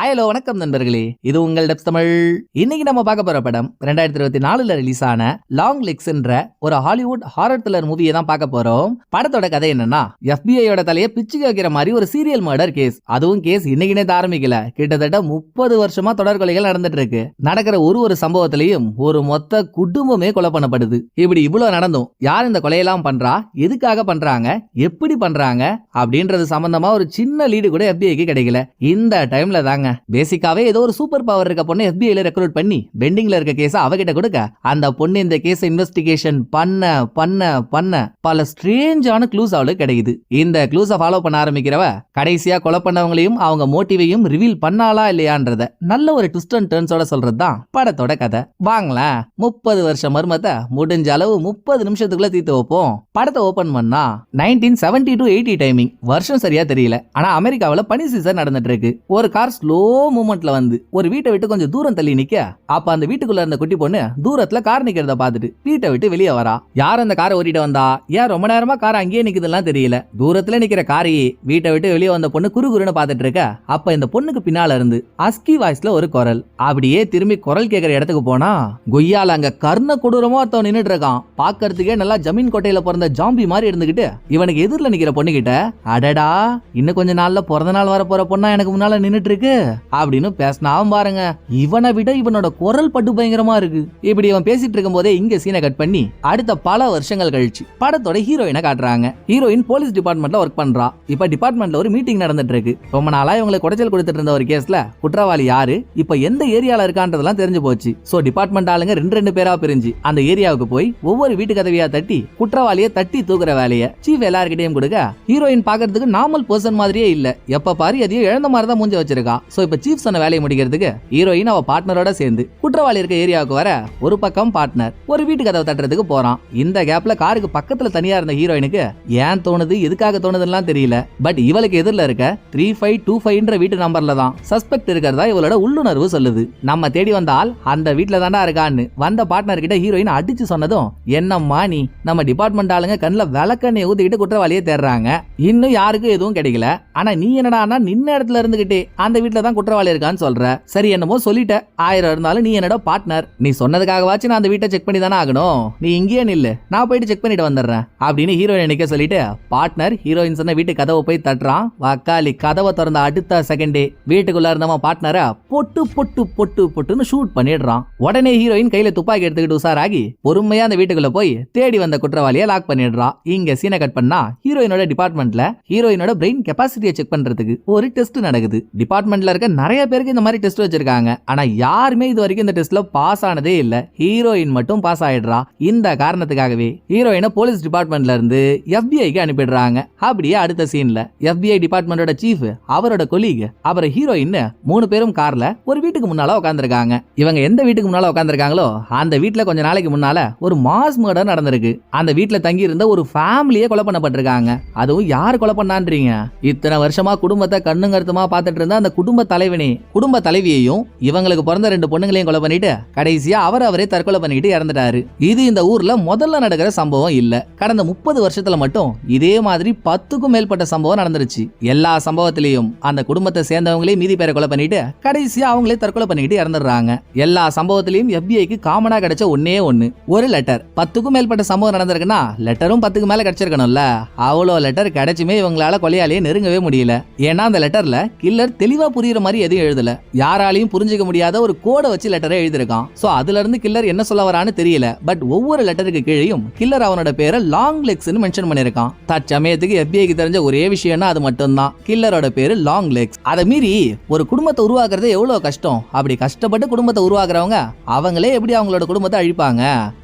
Hello வணக்கம் நண்பர்களே. இது உங்கள் டெப்ஸ் தமிழ். இன்னைக்கு நம்ம பார்க்க போற படம் ரெண்டாயிரத்தி இருபத்தி நாலுல ரிலீஸ் ஆன லாங் லெக்ஸ்ன்ற ஒரு ஹாலிவுட் ஹாரர் த்ரில்லர் மூவியை தான் பார்க்க போறோம். படத்தோட கதை என்னன்னா எஃபிஐயோட தலையை பிச்சுக்க வைக்கிற மாதிரி ஒரு சீரியல் மர்டர் கேஸ் அதுவும் கேஸ் இன்னைக்கு ஆரம்பிக்கல. கிட்டத்தட்ட முப்பது வருஷமா தொடர் கொலைகள் நடந்துட்டு இருக்கு. நடக்கிற ஒரு ஒரு சம்பவத்திலையும் ஒரு மொத்த குடும்பமே கொலை பண்ணப்படுது. இப்படி இவ்வளவு நடந்தும் யார் இந்த கொலையெல்லாம் பண்றா? எதுக்காக பண்றாங்க? எப்படி பண்றாங்க? அப்படின்றது சம்பந்தமா ஒரு சின்ன லீடு கூட எஃபிஐக்கு கிடைக்கல. இந்த டைம்ல தாங்க பேசிக்காவே ஏதோ ஒரு சூப்பர் பவர் இருக்க பொண்ணு எஃபிஐல ரெக்ரூட் பண்ணி பெண்டிங்ல இருக்க கேஸ அவகிட்ட கொடுக்க அந்த பொண்ணு இந்த கேஸ் இன்வெஸ்டிகேஷன் பண்ண பண்ண பண்ண பல ஸ்ட்ரேஞ்சான க்ளூஸ் அவளுக்கு கிடைக்குது. இந்த க்ளூஸை ஃபாலோ பண்ண ஆரம்பிக்கிறவ கடைசியா கொலை பண்ணவங்களையும் அவங்க மோட்டிவையும் ரிவீல் பண்ணாலா இல்லையான்றத நல்ல ஒரு ட்விஸ்ட் அண்ட் டர்ன்ஸோட சொல்றது தான் படத்தோட கதை. வாங்களேன். முப்பது வருஷம் மர்மத்தை முடிஞ்ச அளவு முப்பது நிமிஷத்துக்குள்ள தீர்த்து வைப்போம். படத்தை ஓபன் பண்ணா nineteen seventy to eighty timing வருஷம் சரியா தெரியல. ஆனா அமெரிக்காவில் பனி சீசன் நடந்துட்டு இருக்கு. ஒரு கார் ஸ்லோ மூமெண்ட்ல வந்து ஒரு வீட்டை விட்டு கொஞ்சம் தூரம் தள்ளி நிக்க அப்ப அந்த வீட்டுக்குள்ள இருந்த குட்டி பொண்ணு தூரத்துல கார் நிக்கிறத பார்த்துட்டு வீட்டை விட்டு வெளியே வரா. யார் அந்த காரை ஓட்டிட்டு வந்தா? ஏன் ரொம்ப நேரமா கார் அங்கேயே நிக்குதுலாம் தெரியல. தூரத்துல நிக்கிற காரையே வீட்டை விட்டு வெளியே வந்த பொண்ணு குறு பாத்துட்டு இருக்க. அப்ப இந்த பொண்ணுக்கு பின்னால இருந்து அஸ்கி வாய்ஸ்ல ஒரு குரல். அப்படியே திரும்பி குரல் கேட்கிற இடத்துக்கு போனா கொய்யால அங்க கர்ண கொடூரமா ஒருத்தவன் நின்றுட்டு இருக்கான். பாக்குறதுக்கே நல்லா ஜமீன் கோட்டையில பிறந்த ஜாம்பி மாதிரி இருந்துகிட்டு இவனுக்கு எதிரில் நிக்கிற பொண்ணு கிட்ட அடடா இன்னும் கொஞ்ச நாள்ல பிறந்த நாள் வர போற பொண்ணா எனக்கு முன்னால நின்னுட்டு இருக்கு. அப்படின்னு பேசினாவும் பாருங்க. இவனை விட இவனோட குரல் பட்டு பயங்கரமா இருக்கு. இப்படி இவன் பேசிட்டு இருக்கும் போதே இங்க சீனை கட் பண்ணி அடுத்த பல வருஷங்கள் கழிச்சு படத்தோட ஹீரோயினை காட்டுறாங்க. ஹீரோயின் போலீஸ் டிபார்ட்மெண்ட்ல ஒர்க் பண்றா. இப்ப டிபார்ட்மெண்ட்ல ஒரு மீட்டிங் நடந்துட்டு இருக்கு. ரொம்ப நாளா இவங்களை குடைச்சல் கொடுத்துட்டு இருந்த ஒரு கேஸ்ல குற்றவாளி யாரு? இப்ப எந்த ஏரியால இருக்கான்றதெல்லாம் தெரிஞ்சு போச்சு. சோ டிபார்ட்மெண்ட் ஆளுங்க ரெண்டு ரெண்டு பேரா பிரிஞ்சு அந்த ஏரியாவுக்கு போய் ஒவ்வொரு வீட்டு கதவியா தட்டி குற்றவாளியை தட்டி தூக்குற வேலையை சீஃப் எல்லார்கிட்டயும் கொடுக்க ஹீரோயின் பாக்குறதுக்கு நார்மல் பர்சன் மாதிரியே இல்ல. எப்ப பாரு எதையும் இழந்த மாதிரி தான் மூஞ்ச வச்சிருக்கா. ஸோ இப்போ சீஃப் சொன்ன வேலையை முடிக்கிறதுக்கு ஹீரோயின் அவ பார்ட்னரோட சேர்ந்து குற்றவாளி இருக்க ஏரியாவுக்கு வர ஒரு பக்கம் பார்ட்னர் ஒரு வீட்டு கதவை தட்டுறதுக்கு போறான். இந்த கேப்ல காருக்கு பக்கத்துல தனியா இருந்த ஹீரோயினுக்கு ஏன் தோணுது எதுக்காக தோணுதுலாம் தெரியல. பட் இவளுக்கு எதிரில் இருக்க த்ரீ ஃபைவ் டூ ஃபைவ்ன்ற வீட்டு நம்பர்ல தான் சஸ்பெக்ட் இருக்கிறதா இவளோட உள்ளுணர்வு சொல்லுது. நம்ம தேடி வந்தால் அந்த வீட்டில் தாண்டா இருக்கான்னு வந்த பார்ட்னர் கிட்ட ஹீரோயின் அடிச்சு சொன்னதும் என்னம்மா நீ? நம்ம டிபார்ட்மெண்ட் ஆளுங்க கண்ணில் விளக்கண்ணை ஊத்திக்கிட்டு குற்றவாளியை தேடுறாங்க. இன்னும் யாருக்கும் எதுவும் கிடைக்கல. ஆனா நீ என்னடான்னா நின்ன இடத்துல இருந்துகிட்டே அந்த வீட்டில் வீட்ல தான் குற்றவாளி இருக்கான்னு சொல்ற. சரி என்னமோ சொல்லிட்ட. ஆயிரம் இருந்தாலும் நீ என்னோட பார்ட்னர் நீ சொன்னதுக்காகவாச்சும் நான் அந்த வீட்டை செக் பண்ணி தானே ஆகணும். நீ இங்கேயே நில்லு. நான் போயிட்டு செக் பண்ணிட்டு வந்துடுறேன். அப்படின்னு ஹீரோயின் நிக்க சொல்லிட்டு பார்ட்னர் ஹீரோயின் சொன்ன வீட்டு கதவை போய் தட்டுறான். வக்காலி கதவை திறந்த அடுத்த செகண்டே வீட்டுக்குள்ள இருந்தவன் பார்ட்னரை பொட்டு பொட்டு பொட்டு பொட்டுன்னு ஷூட் பண்ணிடுறான். உடனே ஹீரோயின் கையில துப்பாக்கி எடுத்துக்கிட்டு உசாராகி பொறுமையா அந்த வீட்டுக்குள்ள போய் தேடி வந்த குற்றவாளியை லாக் பண்ணிடுறா. இங்க சீனை கட் பண்ணா ஹீரோயினோட டிபார்ட்மெண்ட்ல ஹீரோயினோட பிரெயின் கெப்பாசிட்டியை செக் பண்றதுக்கு ஒரு டெஸ்ட் நடக்குது. டிபார்ட்மெண்ட்ல இருக்க நிறைய பேருக்கு இந்த மாதிரி டெஸ்ட் வச்சிருக்காங்க. ஆனா யாருமே இது வரைக்கும் இந்த டெஸ்ட்ல பாஸ் ஆனதே இல்ல. ஹீரோயின் மட்டும் பாஸ் ஆயிடுறா. இந்த காரணத்துக்காகவே ஹீரோயினை போலீஸ் டிபார்ட்மெண்ட்ல இருந்து எஃபிஐக்கு அனுப்பிடுறாங்க. அப்படியே அடுத்த சீன்ல எஃபிஐ டிபார்ட்மெண்டோட சீஃப் அவரோட கொலீக் அப்புறம் ஹீரோயின் மூணு பேரும் கார்ல ஒரு வீட்டுக்கு முன்னால உட்காந்துருக்காங்க இவங்க எந்த வீட்டுக்கு முன்னால உட்காந்துருக்காங்களோ அந்த வீட்ல கொஞ்ச நாளைக்கு முன்னால ஒரு மாஸ் மர்டர் நடந்திருக்கு. அந்த வீட்ல தங்கி இருந்த ஒரு ஃபேமிலியே கொலை பண்ணப்பட்டிருக்காங்க. அதுவும் யார் கொலை பண்ணான்றீங்க? இத்தனை வருஷமா குடும்பத்தை கண்ணும் கருத்துமா பார்த்துட்டு இருந்த அந்த குடும்ப தலைவனே குடும்ப தலைவியையும் இவங்களுக்கு பிறந்த ரெண்டு பொண்ணுங்களையும் கொலை பண்ணிட்டு கடைசியா அவர் அவரே தற்கொலை பண்ணிட்டு இறந்துட்டாரு. இது இந்த ஊர்ல முதல்ல நடக்கிற சம்பவம் இல்ல. கடந்த முப்பது வருஷத்துல மட்டும் இதே மாதிரி பத்துக்கும் மேற்பட்ட சம்பவம் நடந்துருச்சு. எல்லா சம்பவத்திலையும் அந்த குடும்பத்தை சேர்ந்தவங்களே மீதி பேரை கொலை பண்ணிட்டு கடைசியா அவங்களே தற்கொலை பண்ணிட்டு இறந்துடுறாங்க. எல்லா சம்பவத்திலையும் எஃபிஐக்கு காமனா கிடைச்ச ஒன்னே ஒண்ணு. ஒரு லெட்டர் பத்துக்கும் மேற்பட்ட சம்பவம் நடந்திருக்குன்னா லெட்டரும் பத்துக்கு மேல கிடைச்சிருக்கணும்ல. அவ்வளோ லெட்டர் கிடைச்சுமே இவங்களால கொலையாலேயே நெருங்கவே முடியல. ஏன்னா அந்த லெட்டர்ல கில்லர் தெளிவா புரியுற மாதிரி எதுவும் எழுதல. யாராலையும் புரிஞ்சுக்க முடியாத ஒரு கோடை வச்சு லெட்டரை எழுதியிருக்கான். சோ அதுல இருந்து கில்லர் என்ன சொல்ல வரான்னு தெரியல. பட் ஒவ்வொரு லெட்டருக்கு கீழேயும் கில்லர் அவனோட பேரை லாங் லெக்ஸ்னு மென்ஷன் பண்ணிருக்கான் தற்சமயத்துக்கு எஃபிஐக்கு தெரிஞ்ச ஒரே விஷயம்னா அது மட்டும்தான். கில்லரோட பேரு லாங் லெக்ஸ் அதை மீறி ஒரு குடும்பத்தை உருவாக்குறது எவ்வளவு கஷ்டம்? அப்படி கஷ்டப்பட்டு குடும்பத்தை உருவாக்குறவங்க அவங்களே எப்படி அவங்களோட குடும்பத்தை அழிப்பாங்க?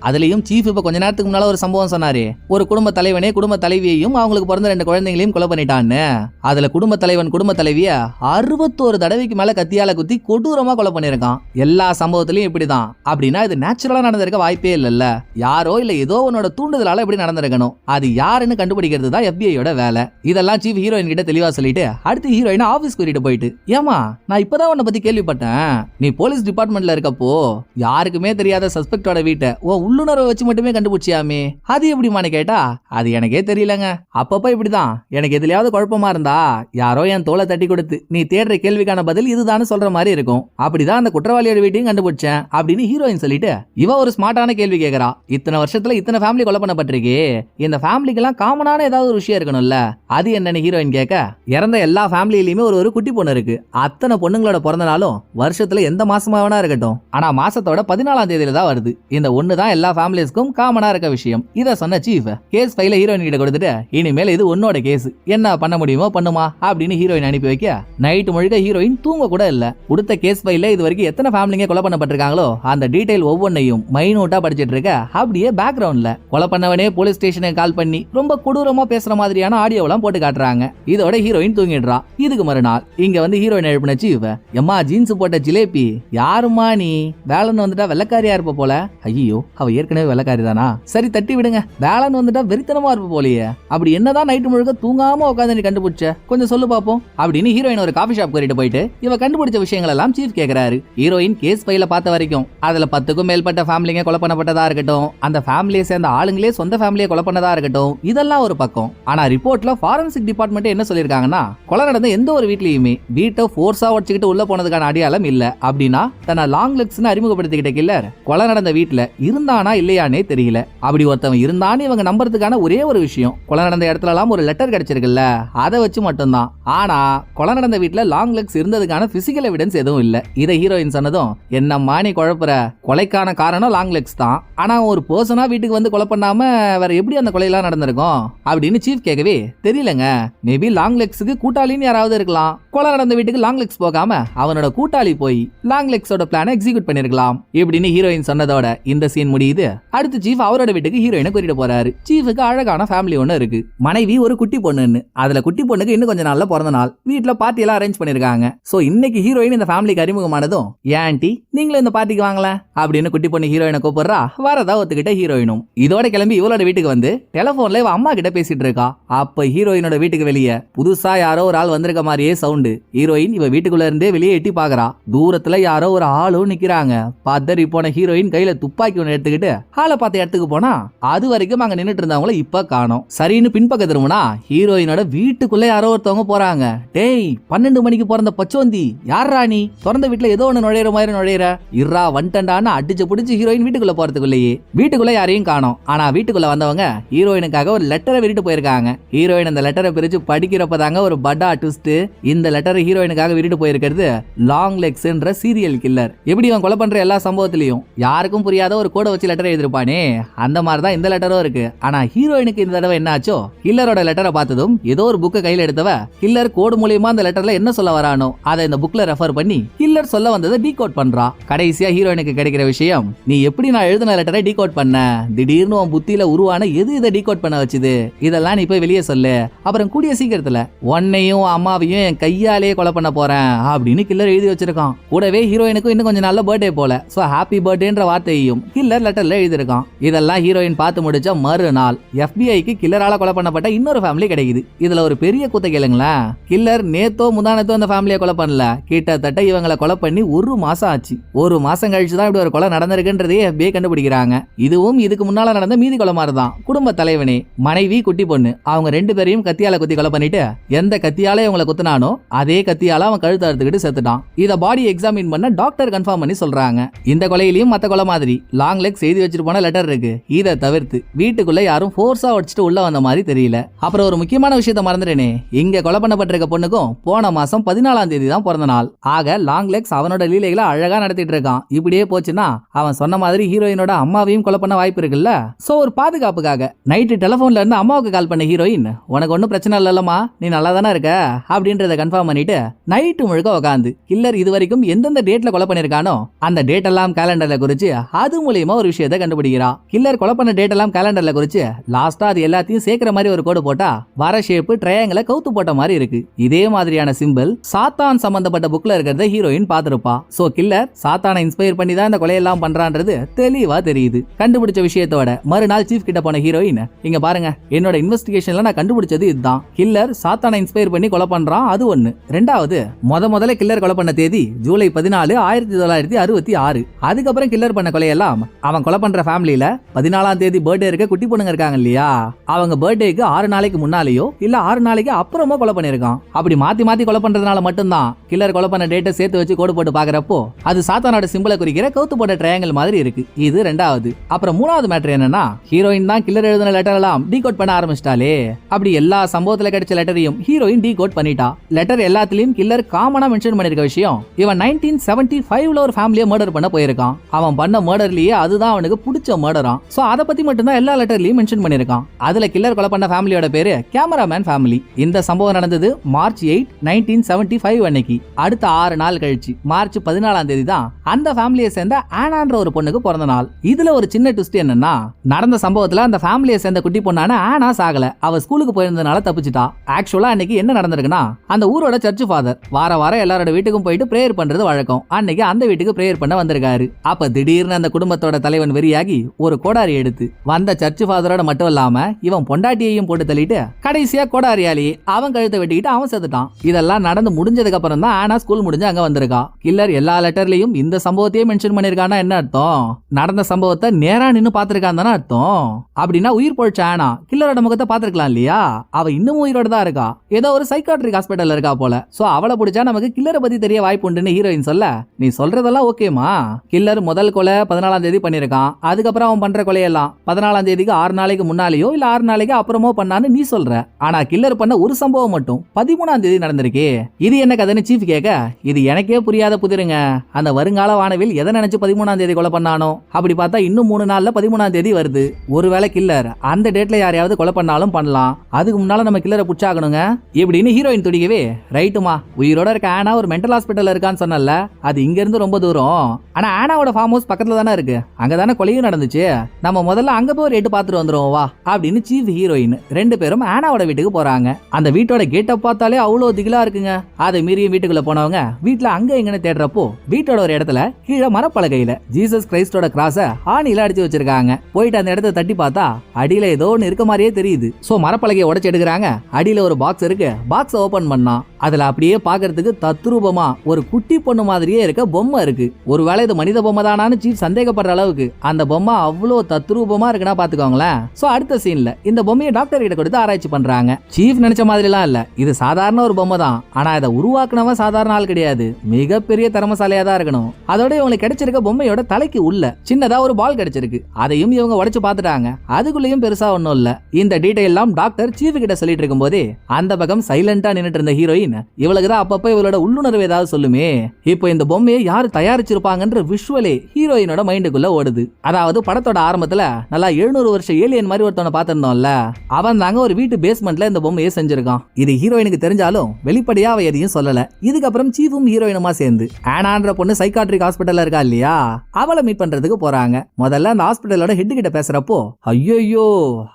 அதுலயும் சீஃப் இப்ப கொஞ்ச நேரத்துக்கு முன்னால ஒரு சம்பவம் சொன்னாரு. ஒரு குடும்ப தலைவனே குடும்ப தலைவியையும் அவங்களுக்கு பிறந்த ரெண்டு குழந்தைங்களையும் கொலை பண்ணிட்டான்னு. அதுல குடும்ப தலைவன் குடும்ப தலைவிய அறுபத்தோரு தடவைக்கு மேல கத்தியால குத்தி கொடூரமா கொலை பண்ணிருக்கான் எல்லா சம்பவத்திலயும் இப்படிதான். அப்படின்னா இது நேச்சுரலா நடந்திருக்க வாய்ப்பே இல்ல யாரோ இல்ல ஏதோ உன்னோட தூண்டுதலால இப்படி நடந்திருக்கணும். அது யாருன்னு கண்டுபிடிக்கிறது தான் எஃபிஐயோட வேலை. இதெல்லாம் சீஃப் ஹீரோயின் கிட்ட தெளிவா சொல்லிட்டு அடுத்து ஹீரோயின் ஆபீஸ் கூட்டிட்டு போயிட்டு ஏமா நான் இப்பதான் உன்னை பத்தி கேள்விப்பட்டேன். நீ போலீஸ் டிபார்ட்மெண்ட்ல இருக்கப்போ யாருக்குமே தெரியாத சஸ்பெக்டோட வீட்டை ஓ உள்ளுணர்வை வச்சு மட்டுமே கண்டுபிடிச்சியாமே. அது எப்படிமான்னு கேட்டா அது எனக்கே தெரியலங்க. அப்பப்ப இப்படிதான். எனக்கு எதுலயாவது குழப்பமா இருந்தா யாரோ என் தோலை தட்டி கொடுத்து நீ தேடுற கேள்வி கேள்விக்கான பதில் இதுதான் சொல்ற மாதிரி இருக்கும். அப்படிதான் அந்த குற்றவாளியோட வீட்டையும் கண்டுபிடிச்சேன் அப்படின்னு ஹீரோயின் சொல்லிட்டு இவ ஒரு ஸ்மார்ட்டான கேள்வி கேக்குறா. இத்தனை வருஷத்துல இத்தனை ஃபேமிலி கொலை பண்ணப்பட்டிருக்கே. இந்த ஃபேமிலிக்கெல்லாம் காமனான ஏதாவது ஒரு விஷயம் இருக்கணும்ல. அது என்னன்னு ஹீரோயின் கேட்க இறந்த எல்லா ஃபேமிலியிலயுமே ஒரு ஒரு குட்டி பொண்ணு இருக்கு. அத்தனை பொண்ணுங்களோட பிறந்த நாளும் வருஷத்துல எந்த மாசமா வேணா இருக்கட்டும். ஆனா மாசத்தோட பதினாலாம் தேதியில தான் வருது. இந்த ஒண்ணு தான் எல்லா ஃபேமிலிஸ்க்கும் காமனா இருக்க விஷயம். இத சொன்ன சீஃப் கேஸ் ஃபைல ஹீரோயின் கிட்ட கொடுத்துட்டு இனிமேல் இது உன்னோட கேஸ் என்ன பண்ண முடியுமோ பண்ணுமா அப்படின்னு ஹீரோயின் அனுப்பி வைக்க நைட் முழுக்க ஹீரோயின் தூங்க கூட இல்ல. கொடுத்த கேஸ் ஃபைல இது வரைக்கும் எத்தனை ஃபேமிலிங்க கொலை பண்ணப்பட்டிருக்காங்களோ அந்த டீடைல் ஒவ்வொன்றையும் மைனூட்டா படிச்சிட்டு இருக்க. அப்படியே பேக்ரவுண்ட்ல கொலை பண்ணவனே போலீஸ் ஸ்டேஷனுக்கு கால் பண்ணி ரொம்ப கொடூரமா பேசுற மாதிரியான ஆடியோவெல்லாம் போட்டு காட்டுறாங்க. இதோட ஹீரோயின் தூங்கிடுறா. இதுக்கு மறுநாள். இங்க வந்து ஹீரோயின் எழுப்பின சீஃப் எம்மா ஜீன்ஸ் போட்ட ஜிலேபி. யாருமா நீ? வேலன் வந்துட்டா வெள்ளக்காரியா இருப்ப போல. ஐயோ அவ ஏற்கனவே வெள்ளக்காரி தானா சரி தட்டி விடுங்க. வேலன் வந்துட்டா வெறித்தனமா இருப்ப போலயே. அப்படி என்னதான் நைட்டு முழுக்க தூங்காம உட்காந்து நீ கண்டுபிடிச்ச? கொஞ்சம் சொல்லு பாப்போம். அப்படின்னு ஹீரோயின் ஒரு காஃபி ஷாப் கூட்டிட்டு போயிட்டு இவ கண்டுபிடிச்ச விஷயங்கள் எல்லாம் சீஃப் கேக்குறாரு. ஹீரோயின் கேஸ் ஃபைல பார்த்த வரைக்கும் அதுல பத்துக்கும் மேற்பட்ட ஃபேமிலிங்க கொலை பண்ணப்பட்டதா இருக்கட்டும். அந்த ஃபேமிலியை சேர்ந்த ஆளுங்களே சொந்த ஃபேமிலியை கொலை பண்ணதா இருக்கட்டும். இதெல்லாம் ஒரு பக்கம். ஆனா ரிப்போர்ட்ல ஃபாரன்சிக் டிபார்ட்மெண்ட் என்ன சொல்லியிருக்காங்கன்னா கொலை நடந்த எந்த ஒரு வீட்லயுமே வீட்டை ஃபோர்ஸா உடச்சுக்கிட்டு உள்ள போனதுக்கான அடையாளம் இல்ல. அப்படின்னா தன்னை லாங் லெக்ஸ்னு அறிமுகப்படுத்திக்கிட்ட கில்லர் கொலை நடந்த வீட்டுல இருந்தானா இல்லையானே தெரியல. அப்படி ஒருத்தவன் இருந்தான்னு இவங்க நம்புறதுக்கான ஒரே ஒரு விஷயம் கொலை நடந்த இடத்துல எல்லாம் ஒரு லெட்டர் கிடைச்சிருக்குல்ல அதை வச்சு மட்டும்தான். ஆனா கொலை நடந்த வீட்டுல லாங் லெக்ஸ் இருந்ததுக்கான பிசிக்கல் எவிடன்ஸ் எதுவும் இல்ல. இதை ஹீரோயின் சொன்னதும் என்ன மானி குழப்புற? கொலைக்கான காரணம் லாங் லெக்ஸ் தான். ஆனா ஒரு பர்சனா வீட்டுக்கு வந்து கொலை பண்ணாம வேற எப்படி அந்த கொலையெல்லாம் நடந்திருக்கும்? அப்படின்னு சீஃப் கேட்கவே தெரியலங்க. மேபி லாங் லெக்ஸுக்கு கூட்டாளின்னு யாராவது இருக்கலாம். கொலை நடந்த வீட்டுக்கு லாங் லெக்ஸ் போகாம அவனோட கூட்டாளி போய் லாங் லெக்ஸோட பிளானை எக்ஸிக்யூட் பண்ணிருக்கலாம். இப்படின்னு ஹீரோயின் சொன்னதோட இந்த சீன் முடியுது. அடுத்து சீஃப் அவரோட வீட்டுக்கு ஹீரோயினை கூட்டிட்டு போறாரு. சீஃபுக்கு அழகான ஃபேமிலி ஒன்று இருக்கு. மனைவி ஒரு குட்டி பொண்ணுன்னு. அதுல குட்டி பொண்ணுக்கு இன்னும் கொஞ்ச நாள்ல பிறந்த நாள். வீட்டுல பார்ட்டி எல்லாம் அரேஞ்ச் பண்ணிருக்காங்க. சோ இன்னைக்கு ஹீரோயின் இந்த ஃபேமிலிக்கு அறிமுகமானதும் ஏன்டி நீங்களும் இந்த பார்ட்டிக்கு வாங்கல அப்படின்னு குட்டி பொண்ணு ஹீரோயினை கூப்பிடுறா. வரதா ஒத்துக்கிட்ட ஹீரோயினும் இதோட கிளம்பி இவளோட வீட்டுக்கு வந்து டெலிபோன்ல இவ அம்மா கிட்ட பேசிட்டு இருக்கா. அப்ப ஹீரோயினோட வீட்டுக்கு வெளியே புதுசா யாரோ ஒரு ஆள் வந்திருக்க மாதிரியே சவுண்டு ஹீரோயின் இவ வீட்டுக்குள்ள இருந்தே வெளியே எட்டி பாக்குறா. தூரத்துல யாரோ ஒரு ஆளும் நிக்கிறாங்க. பதறி போன ஹீரோயின் கையில துப்பாக்கி ஒன்று எடுத்துக்கிட்டு ஆளை பார்த்த இடத்துக்கு போனா அது வரைக்கும் அங்க நின்னுட்டு இருந்தவங்கள இப்ப காணோம். சரின்னு பின்பக்க திரும்பினா ஹீரோயினோட வீட்டுக்குள்ள யாரோ ஒருத்தவங்க போறாங்க. டேய் பன்னெண்டு மணிக்கு போற திறந்த பச்சோந்தி. யார் ராணி திறந்த வீட்டுல ஏதோ ஒண்ணு நுழையிற மாதிரி நுழையிற. இர்ரா வந்துட்டண்டான்னு அடிச்சு பிடிச்சி ஹீரோயின் வீட்டுக்குள்ள போறதுக்குள்ளேயே. வீட்டுக்குள்ள யாரையும் காணோம். ஆனா வீட்டுக்குள்ள வந்தவங்க ஹீரோயினுக்காக ஒரு லெட்டரை விரிட்டு போயிருக்காங்க. ஹீரோயின் அந்த லெட்டரை பிரிச்சு படிக்கிறப்ப தாங்க ஒரு பட்டா ட்விஸ்ட் இந்த லெட்டரை ஹீரோயினுக்காக விரிட்டு போயிருக்கிறது லாங் லெக்ஸ்ன்ற சீரியல் கில்லர் எப்படி அவன் கொலை பண்ற எல்லா சம்பவத்திலையும்? யாருக்கும் புரியாத ஒரு கோடை வச்சு லெட்டர் எழுதிருப்பானே அந்த மாதிரி தான் இந்த லெட்டரும் இருக்கு. ஆனா ஹீரோயினுக்கு இந்த தடவை என்ன ஆச்சோ கில்லரோட லெட்டரை பார்த்ததும் ஏதோ ஒரு புக்கை கையில் எடுத்தவ கில்லர் கோடு மூலியமா அந்த லெட்டர்ல என்ன சொல்ல பண்றானோ அதை இந்த புக்ல ரெஃபர் பண்ணி கில்லர் சொல்ல வந்ததை டீகோட் பண்றா. கடைசியா ஹீரோயினுக்கு கிடைக்கிற விஷயம் நீ எப்படி நான் எழுதின லெட்டரை டீகோட் பண்ண? திடீர்னு உன் புத்தியில உருவான எது இதை டீகோட் பண்ண வச்சுது? இதெல்லாம் நீ போய் வெளியே சொல்லு. அப்புறம் கூடிய சீக்கிரத்துல உன்னையும் அம்மாவையும் என் கையாலேயே கொலை பண்ண போறேன் அப்படின்னு கில்லர் எழுதி வச்சிருக்கான். கூடவே ஹீரோயினுக்கும் இன்னும் கொஞ்சம் நல்ல பர்த்டே போல. சோ ஹாப்பி பர்த்டேன்ற வார்த்தையையும் கில்லர் லெட்டர்ல எழுதியிருக்கான். இதெல்லாம் ஹீரோயின் பார்த்து முடிச்ச மறுநாள் எஃபிஐக்கு கில்லரால கொலை பண்ணப்பட்ட இன்னொரு ஃபேமிலி கிடைக்குது. இதுல ஒரு பெரிய கூத்த கேளுங்களேன். கில்லர் நேத்தோ முந்தானத்தோ அந்த ஃபேமிலியை கொலை பண்ணல. கிட்டத்தட்ட இவங்களை கொலை பண்ணி ஒரு மாசம் ஆச்சு. ஒரு மாசம் கழிச்சு தான் இப்படி ஒரு கொலை நடந்திருக்குன்றதே எஃபிஐ கண்டுபிடிக்கிறாங்க. இதுவும் இதுக்கு முன்னால நடந்த மீதி கொலை மாதிரி தான் குடும்ப தலைவனே மனைவி குட்டி பொண்ணு அவங்க ரெண்டு பேரையும் கத்தியால குத்தி கொலை பண்ணிட்டு எந்த கத்தியால இவங்களை குத்தினானோ அதே கத்தியால அவன் கழுத்து அறுத்துக்கிட்டு செத்துட்டான். இத பாடி எக்ஸாமின் பண்ண டாக்டர் கன்ஃபார்ம் பண்ணி சொல்றாங்க. இந்த கொலையிலயும் மத்த கொலை மாதிரி லாங் லெக் செய்தி வச்சிட்டு போன லெட்டர் இருக்கு. இதை தவிர்த்து வீட்டுக்குள்ள யாரும் ஃபோர்ஸா வச்சுட்டு உள்ள வந்த மாதிரி தெரியல. அப்புறம் ஒரு முக்கியமான விஷயத்த மறந்துட்டேனே. இங்க கொலை பண்ணப்பட்டிருக்க பொண்ணுக்கும் போன மாசம் பதினாலாம் தேதி தான் பிறந்த நாள். ஆக லாங் லெக்ஸ் அவனோட லீலைகளை அழகா நடத்திட்டு இருக்கான். இப்படியே போச்சுன்னா அவன் சொன்ன மாதிரி ஹீரோயினோட அம்மாவையும் கொலை பண்ண வாய்ப்பு இருக்குல்ல? சோ ஒரு பாதுகாப்புக்காக நைட்டு டெலிபோன்ல இருந்து அம்மாவுக்கு கால் பண்ண ஹீரோயின் உனக்கு ஒன்றும் பிரச்சனை இல்லல்லம்மா நீ நல்லா தானே இருக்க? அப்படின்றத கன்ஃபார்ம் பண்ணிட்டு நைட்டு முழுக்க உட்காந்து கில்லர் இது வரைக்கும் எந்தெந்த டேட்ல கொலை பண்ணிருக்கானோ அந்த டேட் எல்லாம் கேலண்டர்ல குறிச்சு அது மூலியமா ஒரு விஷயத்தை கண்டுபிடிக்கிறா கில்லர் கொலை பண்ண டேட் எல்லாம் கேலண்டர்ல குறிச்சு லாஸ்டா அது எல்லாத்தையும் சேர்க்கிற மாதிரி ஒரு கோடு போட்டா வர ஷேப் ட்ரையாங்கிள கவுத்து போட்ட மாதிரி இருக்கு. இதே மாதிரியான சிம்பிள் சாத்தான் சம்பந்தப்பட்ட புக்ல இருக்கிறத ஹீரோயின் பார்த்திருப்பா. சோ கில்லர் சாத்தானை இன்ஸ்பயர் பண்ணி தான் இந்த கொலையெல்லாம் பண்றான்றது தெளிவா தெரியுது. கண்டுபிடிச்ச விஷயத்தோட மறுநாள் சீஃப் கிட்ட போன ஹீரோயின் இங்க பாருங்க என்னோட இன்வெஸ்டிகேஷன்ல நான் கண்டுபிடிச்சது இதுதான். கில்லர் சாத்தானை இன்ஸ்பயர் பண்ணி கொலை பண்றான் அது ஒண்ணு. ரெண்டாவது முத முதல்ல கில்லர் கொலை பண்ண தேதி ஜூலை பதினாலு ஆயிரத்தி தொள்ளாயிரத்தி அறுபத்தி ஆறு. அதுக்கப்புறம் கில்லர் பண்ண கொலையெல்லாம் அவன் கொலை பண்ற ஃபேமிலியில பதினாலாம் தேதி பர்த்டே இருக்க குட்டி பொண்ணுங்க இருக்காங்க இல்லையா? அவங்க பர்த்டேக்கு ஆறு நாளைக்கு முன்னாலேயோ இல்ல ஆறு நாளைக்கு அப்புறமோ கொலை பண்ணிருக்கான் அப்படி மாத்தி மாத்தி கொலை பண்றதுனால மட்டும் மட்டும்தான். கில்லர் கொலை பண்ண டேட்டை சேர்த்து வச்சு கோடு போட்டு பாக்குறப்போ அது சாத்தானோட சிம்பிளை குறிக்கிற கவுத்து போட்ட ட்ரையாங்கல் மாதிரி இருக்கு. இது ரெண்டாவது. அப்புறம் மூணாவது மேட்டர் என்னன்னா ஹீரோயின் தான் கில்லர் எழுதின லெட்டர் எல்லாம் டீகோட் பண்ண ஆரம்பிச்சிட்டாலே அப்படி எல்லா சம்பவத்துல கிடைச்ச லெட்டரையும் ஹீரோயின் டீகோட் பண்ணிட்டா. லெட்டர் எல்லாத்துலயும் கில்லர் காமனா மென்ஷன் பண்ணிருக்க விஷயம் இவன் நைன்டீன் செவன்டி ஃபைவ்ல ஒரு ஃபேமிலியை மர்டர் பண்ண போயிருக்கான். அவன் பண்ண மர்டர்லயே அதுதான் அவனுக்கு பிடிச்ச மர்டரா சோ அதை பத்தி மட்டும்தான் எல்லா லெட்டர்லயும் மென்ஷன் பண்ணிருக்கான். அதுல கில்லர் கொலை பண்ண ஃபேமிலியோட பேரு கேமராமேன் ஃபேமிலி இந்த சம்பவம் நடந்தது March eight nineteen seventy five அன்னைக்கு அடுத்த ஆறு நாள் கழிச்சு மார்ச் பதினாலாம் தேதி தான் அந்த ஃபேமிலியை சேர்ந்த ஆனான்ற ஒரு பொண்ணுக்கு பிறந்த நாள். இதுல ஒரு சின்ன ட்விஸ்ட் என்னன்னா நடந்த சம்பவத்துல அந்த ஃபேமிலியை சேர்ந்த குட்டி பொண்ணான ஆனா சாகல. அவ ஸ்கூலுக்கு போயிருந்ததுனால தப்பிச்சிட்டா. ஆக்சுவலா அன்னைக்கு என்ன நடந்திருக்குன்னா அந்த ஊரோட சர்ச் ஃபாதர் வார வாரம் எல்லாரோட வீட்டுக்கும் போயிட்டு பிரேயர் பண்றது வழக்கம். அன்னைக்கு அந்த வீட்டுக்கு பிரேயர் பண்ண வந்திருக்காரு. அப்ப திடீர்னு அந்த குடும்பத்தோட தலைவன் வெறியாகி ஒரு கோடாரி எடுத்து வந்த சர்ச் ஃபாதரோட மட்டும் இல்லாம இவன் பொண்டாட்டியையும் போட்டு தள்ளிட்டு கடைசியா கோடாரியாலேயே அவன் கழுத்தை வெட்டிக்கிட்டு அவன் செத்துட்டான். இதெல்லாம் நடந்து முடிஞ்சதுக்கு அப்புறம் தான் ஆனா ஸ்கூல் முடிஞ்சு அங்க வந்திருக்கா. கில்லர் எல்லா லெட்டர்லயும் இந்த சம்பவத்தையே மென்ஷன் பண்ணிருக்கானா என்ன அர்த்தம்? நடந்த சம்பவத்தை நேரா நின்னு பாத்திருக்கான் தானே அர்த்தம்? அப்படின்னா உயிர் பொழிச்ச ஆனா கில்லரோட முகத்தை பாத்திருக்கலாம் இல்லையா? அவ இன்னும் உயிரோட தான் இருக்கா? ஏதோ ஒரு சைக்காட்ரிக் ஹாஸ்பிட்டல்ல இருக்கா போல. சோ அவளை பிடிச்சா நமக்கு கில்லரை பத்தி தெரிய வாய்ப்பு உண்டுன்னு ஹீரோயின் சொல்ல. நீ சொல்றதெல்லாம் ஓகேமா கில்லர் முதல் கொலை பதினாலாம் தேதி பண்ணிருக்கான். அதுக்கப்புறம் அவன் பண்ற கொலையெல்லாம் பதினாலாம் தேதிக்கு ஆறு நாளைக்கு முன்னாலேயோ இல்ல ஆறு நாளைக்கு அப்புறமோ பண்ணான்னு நீ சொல்ற. ஆனா கில்லர் பண்ண ஒரு சம்பவம் மட்டும் பதிமூணாம் தேதி நடந்திருக்கே. இது என்ன கதைன்னு சீஃப் கேட்க இது எனக்கே புரியாத புதிருங்க. அந்த வருங்கால வானவில் எதை நினைச்சு பதிமூணாம் தேதி கொலை பண்ணானோ? அப்படி பார்த்தா இன்னும் மூணு நாள்ல பதிமூணாம் தேதி வருது. ஒருவேளை கில்லர் அந்த டேட்ல யாரையாவது கொலை பண்ணாலும் பண்ணலாம். அதுக்கு முன்னால நம்ம கில்லரை புடிச்சாகணுங்க. இப்படின்னு ஹீரோயின் துடிக்கவே ரைட்டுமா உயிரோட இருக்க ஆனா ஒரு மென்டல் ஹாஸ்பிட்டல் இருக்கான்னு சொன்னல அது இங்க இருந்து ரொம்ப தூரம். ஆனா ஆனாவோட ஃபார்ம் ஹவுஸ் பக்கத்துல தானே இருக்கு. அங்க தானே கொலையும் நடந்துச்சு. நம்ம முதல்ல அங்க போய் ஒரு எட்டு பாத்துட்டு வந்துருவோம் வா. அப்படின்னு சீஃப் ஹீரோயின் ரெண்டு பேரும் ஆனாவோட வீட்டுக்கு போறாங்க. அந்த வீட்டோட கேட்டை பார்த்தாலே அவ்வளோ திகிலா இருக்குங்க. அதை மீறியும் வீட்டுக்குள்ள போனவங்க வீட்டுல அங்க எங்கன்னு தேடுறப்போ வீட்டோட ஒரு இடத்துல கீழே மரப்பலகையில ஜீசஸ் கிரைஸ்டோட கிராஸ ஆணில அடிச்சு வச்சிருக்காங்க. போயிட்டு அந்த இடத்த தட்டி பார்த்தா அடியில ஏதோ ஒன்று இருக்க மாதிரியே தெரியுது. சோ மரப்பலகையை உடச்சு எடுக்கிறாங்க. அடியில ஒரு பாக்ஸ் இருக்கு. பாக்ஸ் ஓபன் பண்ணா. அதுல அப்படியே பாக்குறதுக்கு தத்ரூபமா ஒரு குட்டி பொண்ணு மாதிரியே இருக்க பொம்மை இருக்கு. ஒருவேளை இது மனித பொம்மை தானான்னு சீஃப் சந்தேகப்படுற அளவுக்கு அந்த பொம்மை அவ்வளோ தத்ரூபமா இருக்குன்னா பாத்துக்கோங்களேன் சோ அடுத்த சீன்ல இந்த பொம்மையை டாக்டர் கிட்ட கொடுத்து ஆராய்ச்சி பண்றாங்க. சீஃப் நினைச்ச மாதிரிலாம் இல்ல. இது சாதாரண ஒரு பொம்மை தான் ஆனா இதை உருவாக்குனவன் சாதாரண ஆள் கிடையாது. மிகப்பெரிய திறமசாலியா தான் இருக்கணும். அதோட இவங்களுக்கு கிடைச்சிருக்க பொம்மையோட தலைக்கு உள்ள சின்னதா ஒரு பால் கிடைச்சிருக்கு. அதையும் இவங்க உடைச்சு பார்த்துட்டாங்க. அதுக்குள்ளேயும் பெருசா ஒன்றும் இல்ல. இந்த டீடைல் எல்லாம் டாக்டர் சீஃப் கிட்ட சொல்லிட்டு இருக்கும்போதே அந்த பக்கம் சைலண்டா நின்றுட்டு இருந்த ஹீரோயின் இவளுக்கு தான் அப்பப்ப இவளோட உள்ளுணர்வு ஏதாவது சொல்லுமே. இப்போ இந்த பொம்மையை யாரு தயாரிச்சிருப்பாங்கன்ற விஷுவலே ஹீரோயினோட மைண்டுக்குள்ள ஓடுது. அதாவது படத்தோட ஆரம்பத்துல நல்லா எழுநூறு வருஷம் ஏலியன் மாதிரி ஒருத்தவனை பார்த்திருந்தோம்ல. அவன் தாங்க ஒரு வீட்டு பேஸ்மெண்ட்ல இந்த பொம்மையை செஞ்சிருக்கான். இது ஹீரோயினுக்கு தெரிஞ்சாலும் வெளிப்படையா அவ பத்தியும் சொல்லல. இதுக்கப்புறம் சீஃபும் ஹீரோயினுமா சேர்ந்து ஆனான்ற பொண்ணு சைக்காட்ரிக் ஹாஸ்பிட்டல்ல இருக்கா இல்லையா? அவளை மீட் பண்றதுக்கு போறாங்க. முதல்ல அந்த ஹாஸ்பிட்டலோட ஹெட் கிட்ட பேசுறப்போ ஐயோ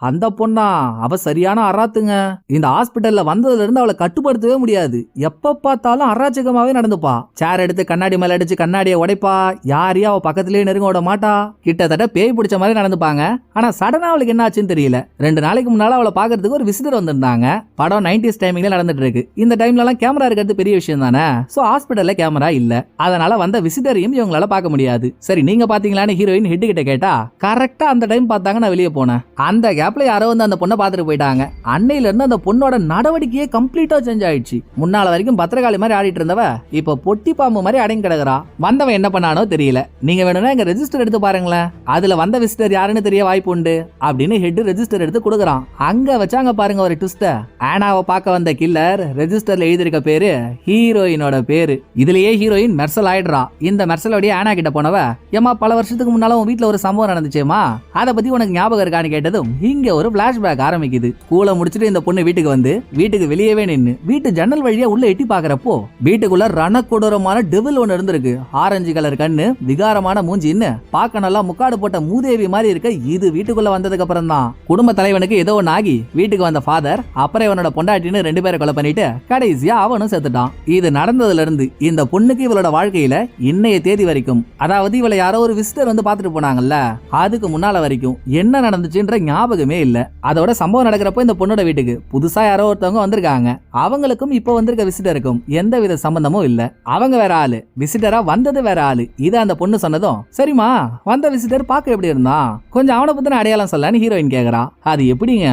அந்த பொண்ணா? அவ சரியான அராத்துங்க. இந்த ஹாஸ்பிட்டல்ல வந்ததுல இருந்து அவளை கட்டுப்படுத்தவே முடியாது. எப்ப பார்த்தாலும் அராஜகமாவே நடந்துப்பா. சேர் எடுத்து கண்ணாடி மேல அடிச்சு கண்ணாடியை உடைப்பா. யாரையும் அவ பக்கத்திலேயே நெருங்க விட மாட்டா. கிட்டத்தட்ட பேய் பிடிச்ச மாதிரி நடந்துப்பாங்க. ஆனா சடனா அவளுக்கு என்ன ஆச்சுன்னு தெரியல. ரெண்டு நாளைக்கு முன்னால அவளை பாக்குறதுக்கு ஒரு விசிட்டர் வந்திருந்தாங்க. படம் நைன்டிஸ் டைமிங்ல நடந்துட்டு இருக்கு. இந்த டைம்ல எல்லாம் கேமரா இருக்கிறது பெரிய விஷயம் தானே? சோ ஹாஸ்பிட்டல்ல கேமரா இல்ல. அதனால வந்த விசிட்டரையும் இவங்களால பார்க்க முடியாது. சரி நீங்க பாத்தீங்களான்னு ஹீரோயின் ஹெட் கிட்ட கேட்டா கரெக்டா அந்த டைம் பார்த்தாங்க நான் வெளியே போனேன். அந்த கேப்ல யாரோ வந்து அந்த பொண்ணை பார்த்துட்டு போயிட்டாங்க. அன்னையில இருந்து அந்த பொண்ணோட நடவடிக்கையே கம்ப்ளீட்டா சேஞ்ச் ஆயிடுச்சு. முன்னால வரைக்கும் பத்திரகாளி மாதிரி ஆடிட்டு இருந்தவ இப்ப பொட்டி பாம்பு மாதிரி அடங்கி கிடக்குறா. வந்தவன் என்ன பண்ணானோ தெரியல. நீங்க வேணும்னா எங்க ரெஜிஸ்டர் எடுத்து பாருங்களேன். அதுல வந்த விசிட்டர் யாருன்னு தெரிய வாய்ப்பு உண்டு. அப்படின்னு ஹெட் ரெஜிஸ்டர் எடுத்து கொடுக்குறான். அங்க வச்சாங்க பாருங்க ஒரு ட்விஸ்ட ஆனாவை பார்க்க வந்த கில்லர் ரெஜிஸ்டர்ல எழுதியிருக்க பேரு ஹீரோயினோட பேரு. இதுலயே ஹீரோயின் மெர்சல் ஆயிடுறா. இந்த மெர்சலோடைய ஆனா கிட்ட போனவ ஏமா பல வருஷத்துக்கு முன்னால உன் வீட்டுல ஒரு சம்பவம் நடந்துச்சேமா அதை பத்தி உனக்கு ஞாபகம் இருக்கான்னு கேட்டதும் இங்க ஒரு பிளாஷ்பேக் ஆரம்பிக்குது. கூல முடிச்சுட்டு இந்த பொண்ணு வீட்டுக்கு வந்து வீட்டுக்கு வெளியவே நின்னு வீட்டு ஜன்னல் வழியா உள்ள எட்டி பாக்குறப்போ வீட்டுக்குள்ள ரணக்கொடூரமான டெவில் ஒன்னு இருந்திருக்கு. ஆரஞ்சு கலர் கண்ணு விகாரமான மூஞ்சின்னு பார்க்க நல்லா முக்காடு போட்ட மூதேவி மாதிரி இருக்க இது வீட்டுக்குள்ள வந்ததுக்கு அப்புறம் தான். குடும்ப தலைவனுக்கு ஏதோ ஒன்னு ஆகி வீட்டுக்கு வந்த ஃபாதர் அப்புறம் இவனோட பொண்டாட்டின்னு ரெண்டு பேரை கொலை பண்ணிட்டு கடைசியா அவனும் செத்துட்டான் இது நடந்ததுல இருந்து இந்த பொண்ணுக்கு இவளோட வாழ்க்கையில இன்னைய தேதி வரைக்கும் அதாவது இவளை யாரோ ஒரு விசிட்டர் வந்து பாத்துட்டு போனாங்கல்ல அதுக்கு முன்னால வரைக்கும் என்ன நடந்துச்சுன்ற ஞாபகமே இல்ல. அதோட சம்பவம் நடக்கிறப்போ இந்த பொண்ணோட வீட்டுக்கு புதுசா யாரோ ஒருத்தவங்க வந்திருக்காங்க. அவங்களுக்கும் இப்போ வந்திருக்க விசிட்டருக்கும் எந்த வித சம்பந்தமும் இல்ல. அவங்க வேற ஆளு. விசிட்டரா வந்தது வேற ஆளு. இத அந்த பொண்ணு சொன்னதும் சரிம்மா வந்த விசிட்டர் பார்க்க எப்படி இருந்தான் கொஞ்சம் அவனை பத்தின அடையாளம் சொல்லன்னு ஹீரோயின் கேக்குறா. அது எப்படிங்க?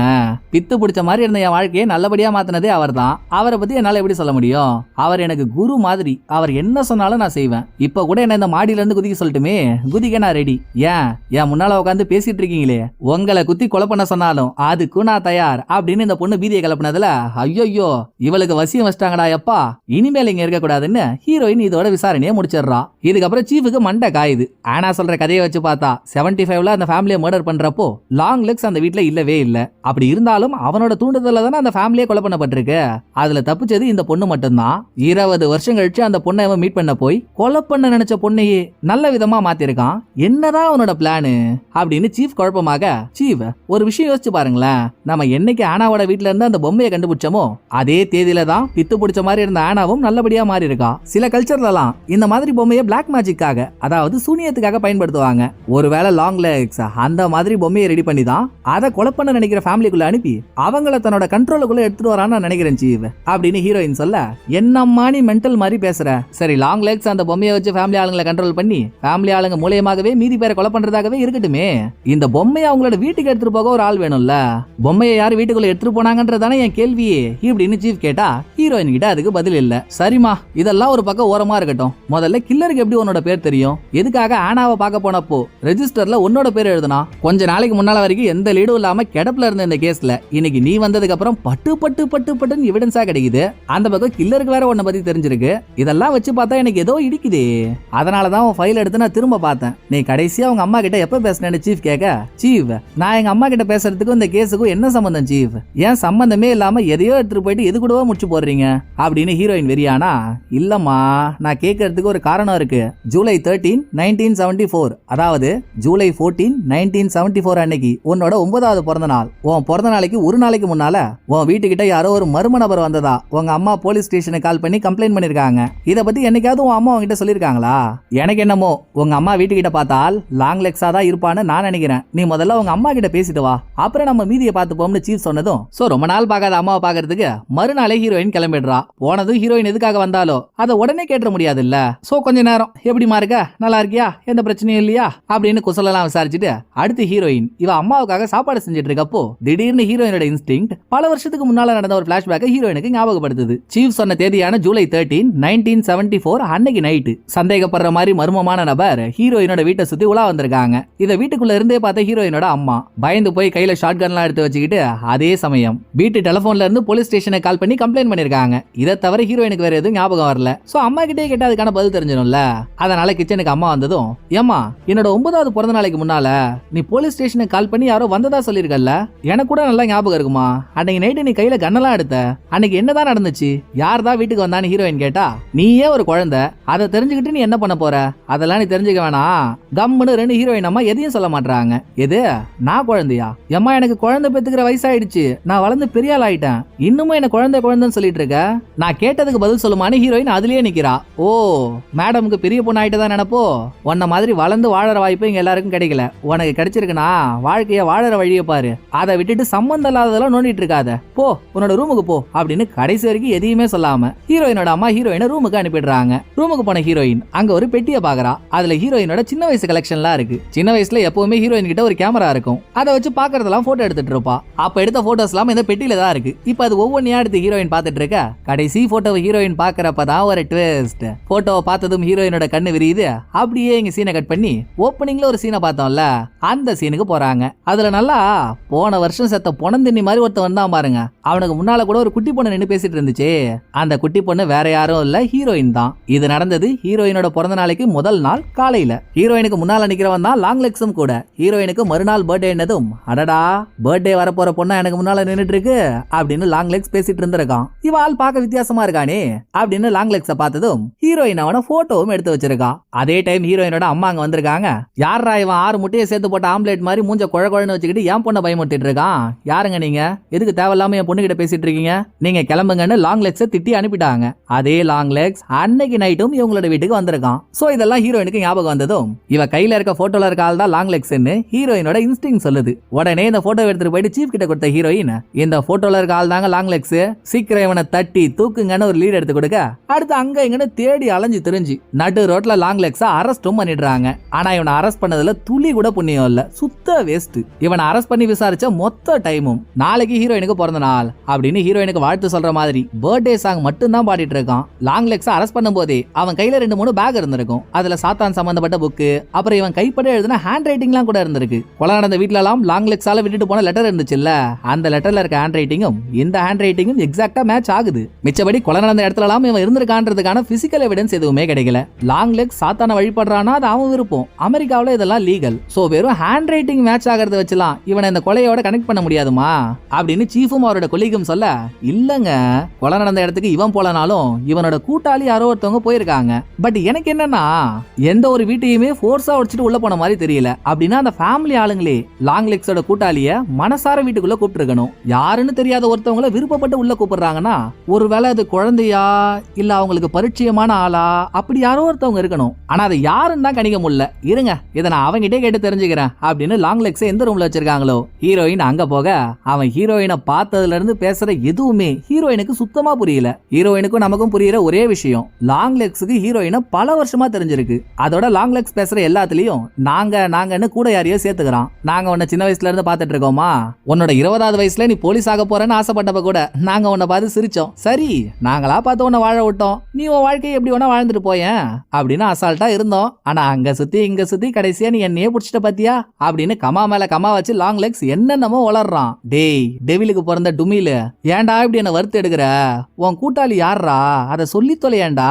பித்து பிடிச்ச மாதிரி இருந்த என் வாழ்க்கையை நல்லபடியா மாத்தினதே அவர்தான். அவரை பத்தி என்னால எப்படி சொல்ல முடியும்? முடியும். அவர் எனக்கு குரு மாதிரி. அவர் என்ன சொன்னாலும் நான் செய்வேன். இப்ப கூட என்ன இந்த மாடியில இருந்து குதிக்க சொல்லட்டுமே? குதிக்க நான் ரெடி ஏன்? என் முன்னால உட்காந்து பேசிட்டு இருக்கீங்களே? உங்களை குத்தி கொலை பண்ண சொன்னாலும் அதுக்கும் நான் தயார். அப்படின்னு இந்த பொண்ணு பீதியை கலப்பினதுல ஐயோ இவளுக்கு வசியம் வச்சிட்டாங்கடா எப்பா இனிமேல் இங்க இருக்க கூடாதுன்னு ஹீரோயின் இதோட விசாரணையை முடிச்சிடுறா. இதுக்கப்புறம் சீஃபுக்கு மண்டை காயுது. ஆனா சொல்ற கதையை வச்சு பார்த்தா 75 ஃபைவ்ல அந்த ஃபேமிலியை மர்டர் பண்றப்போ லாங் லெக்ஸ் அந்த வீட்டுல இல்லவே இல்ல. அப்படி இருந்தாலும் அவனோட தூண்டுதல தானே அந்த ஃபேமிலியே கொலை பண்ணப்பட்டிருக்கு. அதுல தப்பிச்சது இந்த பொண்ணு மட்டும்தான். இருபது வருஷம் கழிச்சு அந்த பொண்ணை அவன் மீட் பண்ண போய் கொலை பண்ண நினைச்ச பொண்ணையே நல்ல விதமா மாத்திருக்கான். என்னதான் அவனோட பிளானு அப்படின்னு சீஃப் குழப்பமாக சீஃப் ஒரு விஷயம் யோசிச்சு பாருங்களேன். நம்ம என்னைக்கு ஆனாவோட வீட்ல இருந்து அந்த பொம்மையை கண்டுபிடிச்சோமோ அதே தேதியில தான் பித்து பிடிச்ச மாதிரி இருந்த ஆனாவும் நல்லபடியா மாறி இருக்கா சில கல்ச்சர்லலாம் இந்த மாதிரி பொம்மையை பிளாக் மேஜிக்காக அதாவது சூனியத்துக்காக பயன்படுத்துவாங்க. ஒருவேளை லாங் லெக்ஸ் அந்த மாதிரி பொம்மையை ரெடி பண்ணி தான் அதை கொலை பண்ண நினைக்கிற ஃபேமிலிக்குள்ள அனுப்பி அவங்கள தன்னோட கண்ட்ரோலுக்குள்ள எடுத்துட்டு வரான்னு நான் நினைக்கிறேன் சீவ் அப்படின்னு ஹீரோயின் சொல்ல என்னம்மா நீ மென்டல் மாதிரி பேசுற? சரி லாங் லெக்ஸ் அந்த பொம்மையை வச்சு ஃபேமிலி ஆளுங்களை கண்ட்ரோல் பண்ணி ஃபேமிலி ஆளுங்க மூலியமாகவே மீதி பேரை கொலை பண்றதாகவே இருக்கட்டுமே. இந்த பொம்மையை அவங்களோட வீட்டுக்கு எடுத்துட்டு போக ஒரு ஆள் வேணும்ல? பொம்மையை யார் வீட்டுக்குள்ள எடுத்துட்டு போனாங்கன்றதானே என் கேள்வியே இப்படின்னு சீஃப் கேட்டா ஹீரோயின் கிட்ட அதுக்கு பதில் இல்ல. சரிம்மா இதெல்லாம் ஒரு பக்கம் ஓரமா இருக்கட்டும். முதல்ல கில்லருக்கு எப்படி உன்னோட பேர் தெரியும்? எதுக்காக ஆனாவை பார்க்க போனப்போ ரெஜிஸ்டர்ல உன்னோட பேர் எழுதுனா? கொஞ்ச நாளைக்கு முன்னால வரைக்கும் எந்த லீடும் இல்லாம கிடப்புல இருந்த இந்த கேஸ்ல இன்னைக்கு நீ வந்ததுக்கு அப்புறம் பட்டு பட்டு பட்டு பட்டுன்னு எவிடன்ஸா கிடைக்குது. அந்த பக்கம் கில்லருக்கு வேற உன்னை பத்தி தெரிஞ்சிருக்கு. இதெல்லாம் வச்சு பார்த்தா எனக்கு ஏதோ இடிக்குதே. அதனால தான் உன் ஃபைல் எடுத்து நான் திரும்ப பார்த்தேன். நீ கடைசியா உங்க அம்மா கிட்ட எப்ப பேசினேன்னு சீஃப் கேட்க சீஃப் நான் எங்க அம்மா கிட்ட பேசுறதுக்கும் இந்த கேஸுக்கும் என்ன சம்பந்தம் சீஃப் ஏன் சம்பந்தமே இல்லாம எதையோ எடுத்துட்டு போயிட்டு எது கூடவோ முடிச்சு போடுறீங்க? அப்படின்னு ஹீரோயின் வெறியானா இல்லம்மா நான் கேட்கறதுக்கு ஒரு காரணம் இருக்கு. July thirteen nineteen seventy four அதாவது July fourteen nineteen seventy four அன்னைக்கு உன்னோட ஒன்பதாவது பிறந்த நாள் உன் பிறந்த நாளைக்கு ஒரு நாளைக்கு முன்னால உன் வீட்டுக்கிட்ட யாரோ ஒரு மர்ம நபர் வந்ததா? உங்க அம்மா போலீஸ் ஸ்டேஷனுக்கு கால் பண்ணி கம்ப்ளைண்ட் பண்ணிருக்காங்க. இதை பத்தி என்னைக்காவது உன் அம்மா உங்ககிட்ட சொல்லியிருக்காங்களா எனக்கு என்னமோ உங்க அம்மா வீட்டுக்கிட்ட பார்த்தால் லாங் லெக்ஸா தான் இருப்பான்னு நான் நினைக்கிறேன். நீ முதல்ல உங்க அம்மா கிட்ட பேசிட்டு வா. அப்புறம் நம்ம மீதியை பார்த்துப்போம்னு சீஃப் சொன்னதும் சோ ரொம்ப நாள் பார்க்காத அம்மாவை பார்க்கறதுக்கு மறுநாளே ஹீரோயின் கிளம்பிடுறா. போனதும் ஹீரோயின் எதுக்காக வந்தாலோ அதை உடனே கேட்ட முடியாது இல்ல சோ கொஞ்ச நேரம் எப்படிமா இருக்க? நல்லா இருக்கியா? எந்த பிரச்சனையும் இல்லையா? அப்படின்னு குசலெல்லாம் விசாரிச்சுட்டு அடுத்து ஹீரோயின் இவ அம்மாவுக்காக சாப்பாடு செஞ்சுட்டு இருக்கப்போ திடீர்னு ஹீரோயினோட இன்ஸ்டிங் பல வருஷத்துக்கு முன்னால நடந்த ஒரு பிளாஷ்பேக்கை ஹீரோயினுக்கு ஞாபகப்படுத்துது. சீஃப் சொன்ன தேதியான July thirteen nineteen seventy four அன்னைக்கு நைட்டு சந்தேகப்படுற மாதிரி மர்மமான நபர் ஹீரோயினோட வீட்டை சுத்தி உலா வந்திருக்காங்க. இத வீட்டுக்குள்ள இருந்தே பார்த்த ஹீரோயினோட அம்மா. பயந்து போய் கையில ஷார்ட் கன்லாம் எடுத்து வச்சுக்கிட்டு அதே சமயம் வீட்டு டெலிபோன்ல இருந்து போலீஸ் ஸ்டேஷனை கால் பண்ணி கம்ப்ளைண்ட் பண்ணிருக்காங்க. இதை தவிர ஹீரோயினுக்கு வேற எதுவும் ஞாபகம் வரல. சோ அம்மா கிட்டே கேட்டா அதுக்கான பதில் தெரிஞ்சிடும்ல. அதனால கிச்சனுக்கு அம்மா வந்ததும் ஏம்மா என்னோட ஒன்பதாவது பிறந்த நாளைக்கு முன்னால நீ போலீஸ் ஸ்டேஷனுக்கு கால் பண்ணி யாரோ வந்ததா சொல்லியிருக்கல்ல? எனக்கு கூட நல்லா ஞாபகம் இருக்குமா? அன்னைக்கு நைட்டு நீ கையில கண்ணெல்லாம் எடுத்த. அன்னைக்கு என்னதான் நடந்துச்சு? யார் தான் வீட்டுக்கு வந்தான்னு ஹீரோயின் கேட்டா நீயே ஒரு குழந்தை அதை தெரிஞ்சுக்கிட்டு நீ என்ன பண்ண போற? அதெல்லாம் நீ தெரிஞ்சுக்க வேணாம். கம்முன்னு ரெண்டு ஹீரோயின் அம்மா எதையும் சொல்ல மாட்டாங்க எது? நான் குழந்தையா? எம்மா எனக்கு குழந்தை பெத்துக்கிற வயசாயிடுச்சு. நான் வளர்ந்து பெரிய ஆள் ஆயிட்டேன். இன்னுமும் என்ன குழந்தை குழந்தைன்னு சொல்லிட்டு இருக்க? நான் கேட்டதுக்கு பதில் சொல்லுமான்னு ஹீரோயின் அதுலயே நிக்கிறா. ஓ மேடமுக்கு பெரிய பொண்ணு ஆயிட்டதா தான் நினைப்போ? உன்ன மாதிரி வளர்ந்து வாழற வாய்ப்பு இங்க எல்லாருக்கும் கிடைக்கல. உனக்கு கிடைச்சிருக்குன்னா வாழ்க்கைய வாழற வழியை பாரு. அதை விட்டுட்டு சம்பந்தம் இல்லாததெல்லாம் நோண்டிட்டு இருக்காத. போ உன்னோட ரூமுக்கு போ. அப்படின்னு கடைசி வரைக்கும் எதையுமே சொல்லாம ஹீரோயினோட அம்மா ஹீரோயினை ரூமுக்கு அனுப்பிடுறாங்க. ரூமுக்கு போன ஹீரோயின் அங்க ஒரு பெட்டியை பாக்குறா அதுல ஹீரோயினோட சின்ன வயசு கலெக்ஷன்லாம் இருக்கு. சின்ன வயசுல எப்பவுமே ஹீரோயின் கிட்ட ஒரு கேமரா இருக்கும். அதை வச்சு பாக்குறதெல்லாம் போட்டோ எடுத்துட்டு இருப்பா. அப்ப எடுத்த போட்டோஸ் எல்லாம் இந்த பெட்டியில தான் இருக்கு. இப்ப அது ஒவ்வொன்றையா எடுத்து ஹீரோயின் பாத்துட்டு இருக்க? கடைசி போட்டோவை ஹீரோயின் பாக்குறப்பதான் ஒரு ட்விஸ்ட் போட்டோவை பார்த்ததும் ஹீரோயினோட கண்ணு விரியுது. அப்படியே இங்க சீனை கட் பண்ணி ஓப்பனிங்ல ஒரு சீனை பார்த்தோம்ல? அந்த சீனுக்கு போறாங்க. அதுல நல்லா போன வருஷம் செத்த பொணந்தின்னி மாதிரி ஒருத்தன் வந்தான் பாருங்க. அவனுக்கு முன்னால கூட ஒரு குட்டி பொண்ணு நின்று பேசிட்டு இருந்துச்சு. அந்த குட்டி பொண்ணு வேற யாரும் இல்ல ஹீரோயின் தான். இது நடந்தது ஹீரோயினோட பிறந்த நாளைக்கு முதல் நாள் காலையில. ஹீரோயினுக்கு முன்னால நிக்கிறவன் தான் லாங் லெக்ஸும் கூட. ஹீரோயினுக்கு மறுநாள் பர்த்டே என்னதும் அடடா பர்த்டே வரப்போற பொண்ணா எனக்கு முன்னால நின்னுட்டு இருக்கு அப்படின்னு லாங் லெக்ஸ் பேசிட்டு இருந்திருக்கான். இவ ஆள் பார்க்க வித்தியாசமா இருக்கானே அப்படின்னு லாங் லெக்ஸ பார்த்ததும் ஹீரோயின் அவன போட்டோவும் எடுத்து வச்சிருக்கான். அதே டைம் ஹீரோயினோட அம்மா அங்க வந்திருக்காங்க. யாரா இவன் ஆறு முட்டையை சேர்த்து போட்ட ஆம்லேட் மாதிரி மூஞ்ச குழ குழன்னு வச்சுக்கிட்டு என் பொண்ணை பயமுறுத்திட்டு இருக்கான்? யாருங்க நீங்க? எதுக்கு தேவையில்லாம என் பொண்ணு கிட்ட பேசிட்டு இருக்கீங்க? நீங்க கிளம்புங்கன்னு லாங் லெக்ஸ் திட்டி அனுப்பிட்டாங்க. அதே லாங் லெக்ஸ் அன்னைக்கு நைட்டும் இவங்களோட வீட்டுக்கு வந்திருக்கான். சோ இதெல்லாம் ஹீரோயினுக்கு ஞாபகம் வந்ததும் இவ கையில இருக்க போட்டோல இருக்க ஆள் தான் லாங் லெக்ஸ் ஹீரோயினோட இன்ஸ்டிங் சொல்லுது. உடனே இந்த போட்டோ எடுத்துட்டு போயிட்டு சீஃப் கிட்ட கொடுத்த ஹீரோயின் இந்த போட்டோல இருக்க ஆள் தாங்க லாங் லெக்ஸ் சீக்கிரம் இவனை தட்டி தூக்குங்கன்னு ஒரு லீட் எடுத்து கொடுக்க அடுத்து அங்க இங்கன்னு தேடி அலைஞ்சு தெரிஞ்சு நடு ரோட்ல லாங் லெக்ஸா அரெஸ்டும் பண்ணிடுறாங்க. ஆனா இவனை அரெஸ்ட் பண்ணதுல துளி கூட புண்ணியம் இல்ல. சுத்த வேஸ்ட் இவனை அரெஸ்ட் பண்ணி விசாரிச்ச மொத்த டைமும் நாளைக்கு ஹீரோயினுக்கு பிறந்த நாள் அப்படின்னு ஹீரோயினுக்கு வாழ்த்து சொல்ற மாதிரி பர்த்டே ஹாலிடே சாங் மட்டும் தான் பாடிட்டு இருக்கான். லாங் லெக்ஸ் அரெஸ்ட் பண்ணும்போதே அவன் கையில ரெண்டு மூணு பேக் இருந்திருக்கும். அதுல சாத்தான் சம்பந்தப்பட்ட புக்கு அப்புறம் இவன் கைப்பட எழுதின ஹேண்ட் ரைட்டிங்லாம் கூட இருந்திருக்கு. கொலை நடந்த வீட்டிலலாம் லாங் லெக்ஸால விட்டுட்டு போன லெட்டர் இருந்துச்சுல்ல? அந்த லெட்டர்ல இருக்க ஹேண்ட் ரைட்டிங்கும் இந்த ஹேண்ட் ரைட்டிங்கும் எக்ஸாக்டா மேட்ச் ஆகுது. மிச்சபடி கொலை நடந்த இடத்துல இவன் இருந்திருக்கான்றதுக்கான பிசிக்கல் எவிடன்ஸ் எதுவுமே கிடைக்கல. லாங் லெக் சாத்தான வழிபடுறானா அது அவன் விருப்பம். அமெரிக்காவில இதெல்லாம் லீகல் சோ வெறும் ஹேண்ட் ரைட்டிங் மேட்ச் ஆகிறத வச்சுலாம் இவனை இந்த கொலையோட கனெக்ட் பண்ண முடியாதுமா? அப்படின்னு சீஃபும் அவரோட கொலிகும் சொல்ல இல்லங்க கொலை நடந்த இடத்துக்கு இவன் போலனாலும் இவனோட கூட்டாளி யாரோ ஒருத்தவங்க போயிருக்காங்க. பட் எனக்கு என்னன்னா எந்த ஒரு வீட்டையுமே ஃபோர்ஸா உடைச்சிட்டு உள்ள போன மாதிரி தெரியல. அப்படின்னா அந்த ஃபேமிலி ஆளுங்களே லாங் லெக்ஸோட கூட்டாளிய மனசார வீட்டுக்குள்ள கூப்பிட்டுருக்கணும். யாருன்னு தெரியாத ஒருத்தவங்கள விருப்பப்பட்டு உள்ள கூப்பிடுறாங்கன்னா ஒருவேளை அது குழந்தையா இல்ல அவங்களுக்கு பரிச்சயமான ஆளா அப்படி யாரோ ஒருத்தவங்க இருக்கணும். ஆனா அதை யாருன்னு தான் கணிக்க முடியல. இருங்க இதை நான் அவங்ககிட்டே கேட்டு தெரிஞ்சுக்கிறேன் அப்படின்னு லாங் லெக்ஸ் எந்த ரூம்ல வச்சிருக்காங்களோ ஹீரோயின் அங்க போக அவன் ஹீரோயினை பார்த்ததுல இருந்து பேசுற எதுவுமே ஹீரோயினுக்கு சுத்தமா புரியல. ஹீரோயினுக்கும் நமக்கும் புரியுற ஒரே விஷயம் லாங் லெக்ஸுக்கு ஹீரோயினை பல வருஷமா தெரிஞ்சிருக்கு. அதோட லாங் லெக்ஸ் பேசுற எல்லாத்துலயும் நாங்க நாங்கன்னு கூட யாரையோ சேர்த்துக்கிறான். நாங்க உன்னை சின்ன வயசுல இருந்து பாத்துட்டு இருக்கோமா? உன்னோட இருபதாவது வயசுல நீ போலீஸ் ஆக போறேன்னு ஆசைப்பட்டப்ப கூட நாங்க உன்னை பார்த்து சிரிச்சோம். சரி நாங்களா பார்த்து உன்னை வாழ விட்டோம். நீ உன் வாழ்க்கையை எப்படி வேணா வாழ்ந்துட்டு போயேன் அப்படின்னு அசால்ட்டா இருந்தோம். ஆனா அங்க சுத்தி இங்க சுத்தி கடைசியா நீ என்னையே புடிச்சிட்ட பாத்தியா? அப்படின்னு கமா மேல கமா வச்சு லாங் லெக்ஸ் என்னென்னமோ வளர்றான். டேய் டெவிலுக்கு பிறந்த டுமில ஏன்டா இப்படி என்ன வறுத்து எடுக்கிற? உன் கூட்டாளி யார்ரா அதை சொல்லி தொலையேன்டா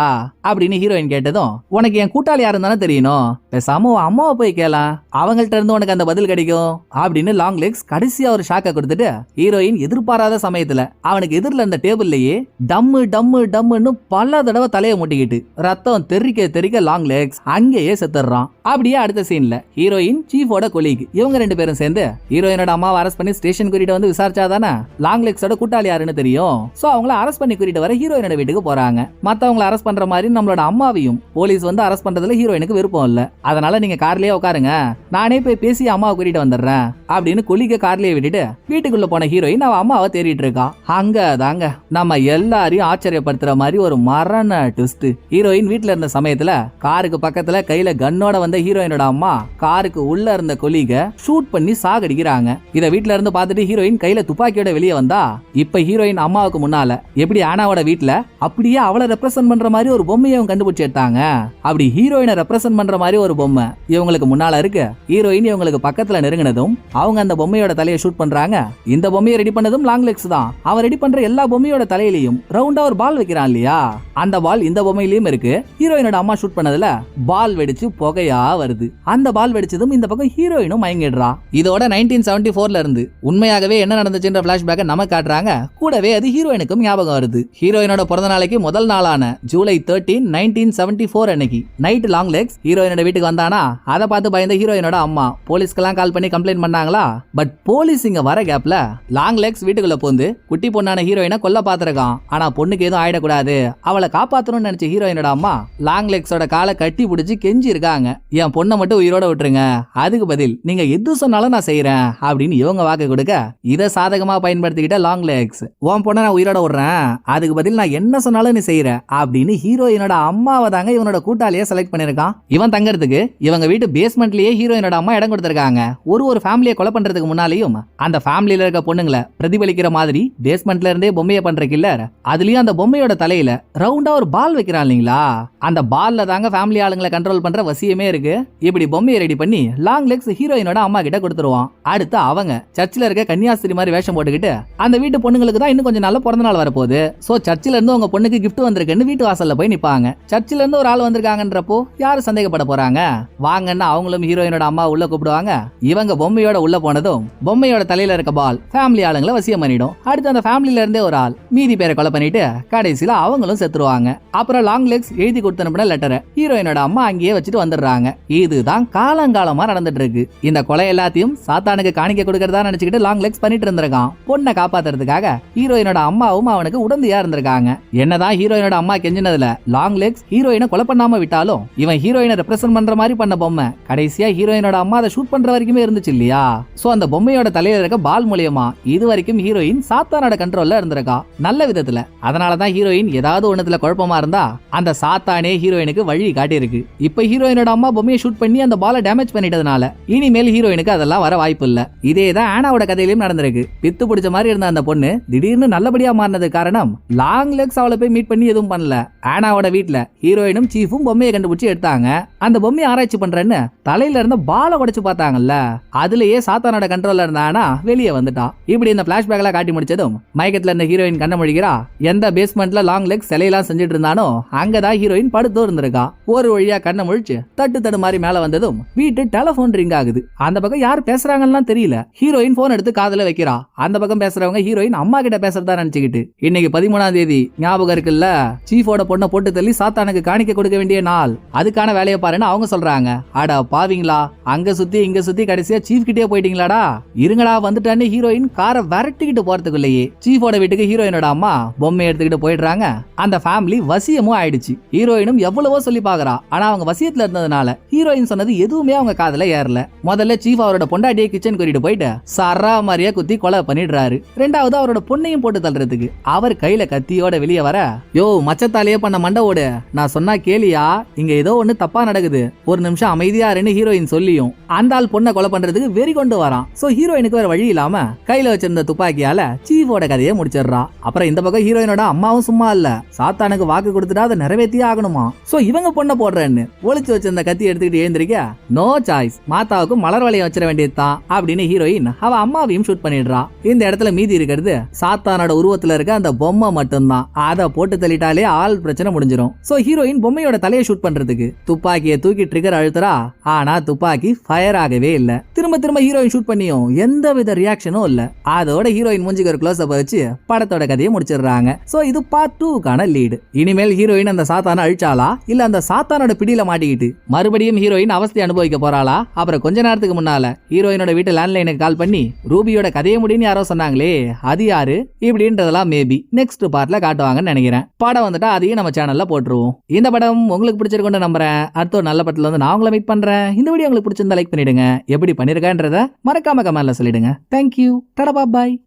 அப்படின்னு ஹீரோயின் கேட்டதும் உனக்கு என் கூட்டாளி யாருன்னு தானே தெரியணும். பேசாம உன் அம்மாவை போய் கேள. அவங்கள்ட்ட இருந்து உனக்கு அந்த பதில் கிடைக்கும். அப்படின்னு லாங் லெக்ஸ் கடைசியா ஒரு ஷாக்கை கொடுத்துட்டு ஹீரோயின் எதிர்பாராத சமயத்துல அவனுக்கு எதிரில் இருந்த டேபிள்லயே டம்மு டம்மு டம்முன்னு பல தடவை தலையை முட்டிக்கிட்டு ரத்தம் தெறிக்க தெறிக்க லாங் லெக்ஸ் அங்கேயே செத்துடுறான். அப்படியே அடுத்த சீன்ல ஹீரோயின் சீஃபோட கொலீக் இவங்க ரெண்டு பேரும் சேர்ந்து ஹீரோயினோட அம்மாவை அரெஸ்ட் பண்ணி ஸ்டேஷன் கூட்டிட்டு வந்து விசாரிச்சாதானே? லாங் லெக்ஸோட கூட்டாளி யாருன்னு தெரியும். சோ அவங்கள அரெஸ்ட் பண்ணி கூட்டிட்டு வர ஹீரோயினோட வீட்டுக்கு போறாங்க. மத்தவங்களை அரெஸ்ட் பண்ற மாதிரி நம்மளோட அம்மாவையும் போலீஸ் வந்து அரெஸ்ட் பண்றதுல ஹீரோயினுக்கு விருப்பம் இல்ல. அதனால நீங்க கார்லயே உட்காருங்க. நானே போய் பேசி அம்மாவை கூட்டிட்டு வந்துடுறேன். அப்படின்னு கொலிக்க கார்லயே விட்டுட்டு வீட்டுக்குள்ள போன ஹீரோயின் அவ அம்மாவை தேடிட்டு இருக்கா. அங்க தாங்க நம்ம எல்லாரையும் ஆச்சரியப்படுத்துற மாதிரி ஒரு மரண ட்விஸ்ட் ஹீரோயின் வீட்டுல இருந்த சமயத்துல காருக்கு பக்கத்துல கையில கன்னோட வந்த ஹீரோயினோட அம்மா காருக்கு உள்ள இருந்த கொலிக ஷூட் பண்ணி சாகடிக்கிறாங்க. இத வீட்டுல இருந்து பார்த்துட்டு ஹீரோயின் கையில துப்பாக்கியோட வெளியே வந்தா இப்ப ஹீரோயின் அம்மாவுக்கு முன்னால. எப்படி ஆனாவோட வீட்டில் அப்படியே அவளை ரெப்ரசென்ட் பண்ற மாதிரி ஒரு பொம்மையை அவங்க கண்டுபிடிச்சி எடுத்தாங்க. அப்படி ஹீரோயினை ரெப்ரசென்ட் பண்ற மாதிரி ஒரு பொம்மை இவங்களுக்கு முன்னால இருக்கு. ஹீரோயின் இவங்களுக்கு பக்கத்துல நெருங்கினதும் அவங்க அந்த பொம்மையோட தலையை ஷூட் பண்றாங்க. இந்த பொம்மையை ரெடி பண்ணதும் லாங் லெக்ஸ் தான். அவன் ரெடி பண்ற எல்லா பொம்மையோட தலையிலையும் ரவுண்டா ஒரு பால் வைக்கிறான் இல்லையா? அந்த பால் இந்த பொம்மையிலயும் இருக்கு. ஹீரோயினோட அம்மா ஷூட் பண்ணதுல பால் வெடிச்சு புகையா வருது. அந்த பால் வெடிச்சதும் இந்த பக்கம் ஹீரோயினும் மயங்கிடுறா. இதோட நைன்டீன் செவன்டி ஃபோர்ல இருந்து உண்மையாகவே என்ன நடந்துச்சுன்ற பிளாஷ்பேக்கை நம்ம காட்டுறாங்க. கூடவே அது ஹீரோயினுக்கும் ஞாபகம் வருது. ஹீரோயினோட பிறந்த நாளைக்கு முதல் நாளான July thirteen nineteen seventy four அன்னைக்கு. நைட் லாங் லெக்ஸ் ஹீரோயினோட வீட்டுக்கு வந்தானா? அதை பார்த்து பயந்த ஹீரோயினோட அம்மா போலீஸ்க்கெல்லாம் கால் பண்ணி கம்ப்ளைண்ட் பண்ணாங்களா? பட் போலீஸ் இங்க வர கேப்ல லாங் லெக்ஸ் வீட்டுக்குள்ள போந்து குட்டி பொண்ணான ஹீரோயினை கொல்ல பார்த்துருக்கான். ஆனா பொண்ணுக்கு எதுவும் ஆயிடக்கூடாது. அவளை காப்பாத்தணும்னு நினைச்ச ஹீரோயினோட அம்மா லாங் லெக்ஸோட காலை கட்டி பிடிச்சி கெஞ்சி இருக்காங்க என் பொண்ணை மட்டும் உயிரோட விட்டுருங்க. அதுக்கு பதில் நீங்க எது சொன்னாலும் நான் செய்யறேன் அப்படின்னு இவங்க வாக்கு கொடுக்க இதை சாதகமா பயன்படுத்திக்கிட்ட லாங் லெக்ஸ் உன் பொண்ணை நான் உயிரோட விடுறேன். அதுக்கு பதில் நான் என்ன சொன்னாலும் நீ செய்யற அப்படின்னு ஹீரோயினோட அம்மாவை தாங்க இவனோட கூட்டாளியை செலக்ட் பண்ணிருக்கான் இவன் தங்கறதுக்கு இவங்க வீட்டு பேஸ்மெண்ட்லயே ஹீரோயினோட அம்மா இடம் கொடுத்திருக்காங்க. ஒரு ஒரு ஃபேமிலியை கொலை பண்றதுக்கு முன்னாலேயும் அந்த ஃபேமிலியில இருக்க பொண்ணுங்களை பிரதிபலிக்கிற மாதிரி பேஸ்மெண்ட்ல இருந்தே பொம்மையை பண்ற கில்லர் அதுலயும் அந்த பொம்மையோட தலையில ரவுண்டா ஒரு பால் வைக்கிறான் இல்லைங்களா? அந்த பால்ல தாங்க ஃபேமிலி ஆளுங்களை கண்ட்ரோல் பண்ற வசியமே இருக்கு. இப்படி பொம்மையை ரெடி பண்ணி லாங் லெக்ஸ் ஹீரோயினோட அம்மா கிட்ட கொடுத்துருவான். அடுத்து அவங்க சர்ச்சில் இருக்க கன்னியாஸ்திரி மாதிரி வேஷம் போட்டுக்கிட்டு அந்த வீட்டு பொண்ணுங்களுக்கு தான் இன்னும் கொஞ்சம் நாள்ல பிறந்த நாள் வரப்போகுது. ஸோ சர்ச்சில் இருந்து உங்க பொண்ணுக்கு கிஃப்ட் வந்திருக்குன்னு வீட்டு வாசல்ல போய் நிப்பாங்க. சர்ச்சில் இருந்து ஒரு ஆள் வந்திருக்காங்கன்றப்போ யாரு சந்தேகப்பட போறாங்க? வாங்கன்னா அவங்களும் ஹீரோயினோட அம்மா உள்ள கூப்பிடுவாங்க. இவங்க பொம்மையோட உள்ள போனதும் பொம்மையோட தலையில இருக்க பால் ஃபேமிலி ஆளுங்களை வசியம் பண்ணிடும். அடுத்து அந்த ஃபேமிலில இருந்தே ஒரு ஆள் மீதி பேரை கொலை பண்ணிட்டு கடைசியில் அவங்களும் செத்துருவாங்க. அப்புறம் லாங் லெக்ஸ் எழுதி கொடுத்தனுப்பின லெட்டரை ஹீரோயினோட அம்மா அங்கேயே வச்சுட்டு வந்துடுறாங்க. இதுதான் காலங்காலமா நடந்துட்டு இருக்கு இந்த கொலை எல்லாத்தையும் சாத்தானுக்கு காணிக்க கொடுக்கறதா நினைச்சுக்கிட்டு லாங் லெக்ஸ் பண்ணிட்டு இருந்திருக்கான். பொண்ணை காப்பாத்துறதுக்காக ஹீரோயினோட அம்மாவும் அவனுக்கு குழந்தையா இருந்திருக்காங்க. என்னதான் ஹீரோயினோட அம்மா கெஞ்சினதுல லாங் லெக்ஸ் ஹீரோயினை கொலை பண்ணாம விட்டாலும் இவன் ஹீரோயினை ரெப்ரசென்ட் பண்ற மாதிரி பண்ண பொம்மை. கடைசியா ஹீரோயினோட அம்மா அதை ஷூட் பண்ற வரைக்குமே இருந்துச்சு இல்லையா? சோ அந்த பொம்மையோட தலையில இருக்க பால் மூலியமா இது வரைக்கும் ஹீரோயின் சாத்தானோட கண்ட்ரோல்ல இருந்திருக்கா? நல்ல விதத்துல. அதனாலதான் ஹீரோயின் ஏதாவது ஒண்ணுத்துல குழப்பமா இருந்தா அந்த சாத்தானே ஹீரோயினுக்கு வழி காட்டியிருக்கு. இப்ப ஹீரோயினோட அம்மா பொம்மையை ஷூட் பண்ணி அந்த பாலை டேமேஜ் பண்ணிட்டதுனால இனிமேல் ஹீரோயினுக்கு அதெல்லாம் வர வாய்ப்பு இல்ல. இதே தான் ஆனாவோட கதையிலும் நடந்திருக்கு. பித்து பிடிச்ச மாதிரி இருந்த அந்த பொண்ணு திடீர்னு நல்லபடியா மாறினது காரணம் லாங் லெக்ஸ் அவளை போய் மீட் பண்ணி எதுவும் பண்ணல. ஆனாவோட வீட்ல ஹீரோயினும் சீஃபும் பொம்மையை கண்டுபிடிச்சு எடுத்தாங்க. அந்த பொம்மையை ஆராய்ச்சி பண்றேன்னு தலையில இருந்த பாலை உடைச்சு பார்த்தாங்கல்ல. அதுலயே சாத்தானோட கண்ட்ரோல்ல இருந்தானா வெளியே வந்துட்டா. இப்படி இந்த பிளாஷ்பேக்ல காட்டி முடிச்சதும் மயக்கத்துல இருந்த ஹீரோயின் கண்ண மொழிகிறா எந்த பேஸ்மெண்ட்ல லாங் லெக் சிலையெல்லாம் செஞ்சுட்டு இருந்தானோ அங்கதான் ஹீரோயின் படுத்து இருந்திருக்கா ஒரு வழியா கண்ணை முழிச்சு தட்டு தடு மாதிரி மேல வந்ததும் வீட்டு டெலபோன் ரிங் ஆகுது. அந்த பக்கம் யார் பேசுறாங்கன்னு தெரியல. ஹீரோயின் போன் எடுத்து காதல வைக்கிறா. அந்த பக்கம் பேசுறவங்க ஹீரோயின் அம்மா கிட்ட பேசுறதா நினைச்சுக்கிட்டு. இன்னைக்கு பதிமூணாம் தேதி ஞாபகம் இருக்குல்ல? சீஃபோட பொண்ணை போட்டு தள்ளி சாத்தானுக்கு காணிக்க கொடுக்க வேண்டிய நாள். அதுக்கான வேலையை பாருன்னு அவங்க சொல்றாங்க. அட பாவீங்களா? அங்க சுத்தி இங்க சுத்தி கடைசியா சீஃப் கிட்டே போயிட்டீங்களாடா? இருங்கடா வந்துட்டான்னு ஹீரோயின் காரை விரட்டிக்கிட்டு போறதுக்குள்ளேயே சீஃபோட வீட்டுக்கு ஹீரோயினோட அம்மா பொம்மை எடுத்துக்கிட்டு போயிடுறாங்க. அந்த ஃபேமிலி வசியமும் ஆயிடுச்சு. ஹீரோயினும் எவ்வளவோ சொல்லி பாக்குறா ஆனா அவங்க வசியத்துல இருந்ததுனால ஹீரோயின் சொன்னது எதுவுமே அவங்க காதல ஏறல. முதல்ல சீஃப் அவரோட பொண்டாட்டியை கிச்சன் கூட்டிட்டு போயிட்டு சரா மாதிரியா குத்தி கொலை பண்ணிடுறாரு. ரெண்டாவது அவரோட பொண்ணையும் போட்டு தள்ளுறதுக்கு. அவர் கை கையில கத்தியோட வெளியே வர யோ மச்சத்தாலேயே பண்ண மண்டவோடு நான் சொன்னா கேளியா? இங்க ஏதோ ஒண்ணு தப்பா நடக்குது. ஒரு நிமிஷம் அமைதியா இருன்னு ஹீரோயின் சொல்லியும் அந்த ஆள் பொண்ணை கொலை பண்றதுக்கு வெறி கொண்டு வரான். சோ ஹீரோயினுக்கு வேற வழி இல்லாம கையில வச்சிருந்த துப்பாக்கியால சீஃபோட கதையை முடிச்சிடுறா. அப்புறம் இந்த பக்கம் ஹீரோயினோட அம்மாவும் சும்மா இல்ல. சாத்தானுக்கு வாக்கு கொடுத்துட்டா அதை நிறைவேற்றியே ஆகணுமா? சோ இவங்க பொண்ணை போடுறேன்னு ஒளிச்சு வச்சிருந்த கத்தி எடுத்துக்கிட்டு எழுந்திருக்க நோ சாய்ஸ் மாத்தாவுக்கு மலர் வளையம் வச்சிட வேண்டியதுதான் அப்படின்னு ஹீரோயின் அவ அம்மாவையும் ஷூட் பண்ணிடுறா. இந்த இடத்துல மீதி இருக்கிறது சாத்தானோட உருவத்துல இருக்க அந்த பொம்மை மட்டும்தான். அதை போட்டு தள்ளிட்டாலே ஆள் பிரச்சனை முடிஞ்சிடும் சோ ஹீரோயின் பொம்மையோட தலையை ஷூட் பண்றதுக்கு துப்பாக்கியை தூக்கி ட்ரிகர் அழுத்துறா. ஆனா துப்பாக்கி ஃபயர் ஆகவே இல்ல. திரும்ப திரும்ப ஹீரோயின் ஷூட் பண்ணியும் எந்த வித ரியாக்ஷனும் இல்ல. அதோட ஹீரோயின் மூஞ்சிக்கு ஒரு க்ளோஸ் அப் வச்சு படத்தோட கதையை முடிச்சிடுறாங்க. சோ இது பார்ட் டூக்கான லீடு இனிமேல் ஹீரோயின் அந்த சாத்தான அழிச்சாலா? இல்ல அந்த சாத்தானோட பிடியில மாட்டிக்கிட்டு மறுபடியும் ஹீரோயின் அவஸ்தை அனுபவிக்க போறாளா? அப்புறம் கொஞ்ச நேரத்துக்கு முன்னால ஹீரோயினோட வீட்டு லேண்ட்லைனுக்கு கால் பண்ணி ரூபியோட கதையை முடின்னு யாரோ சொன்னாங்களே அது யாரு? இப்படின்றதெல்லாம் மேபி நெக்ஸ்ட் பார்ட்ல காட்டுவாங்கன்னு நினைக்கிறேன். படம் வந்துட்டா அதையும் நம்ம சேனல்ல போட்டுருவோம். இந்த படம் உங்களுக்கு பிடிச்சிருக்கும்னு நம்புறேன். அடுத்த ஒரு நல்ல படத்துல வந்து நான் உங்களை மீட் பண்றேன். இந்த வீடியோ உங்களுக்கு பிடிச்சிருந்தா லைக் பண்ணிடுங்க. எப்படி பண்ணிருக்கேன்றத மறக்காம கமெண்ட்ல சொல்லிடுங்க. தேங்க்யூ டடபா பாய்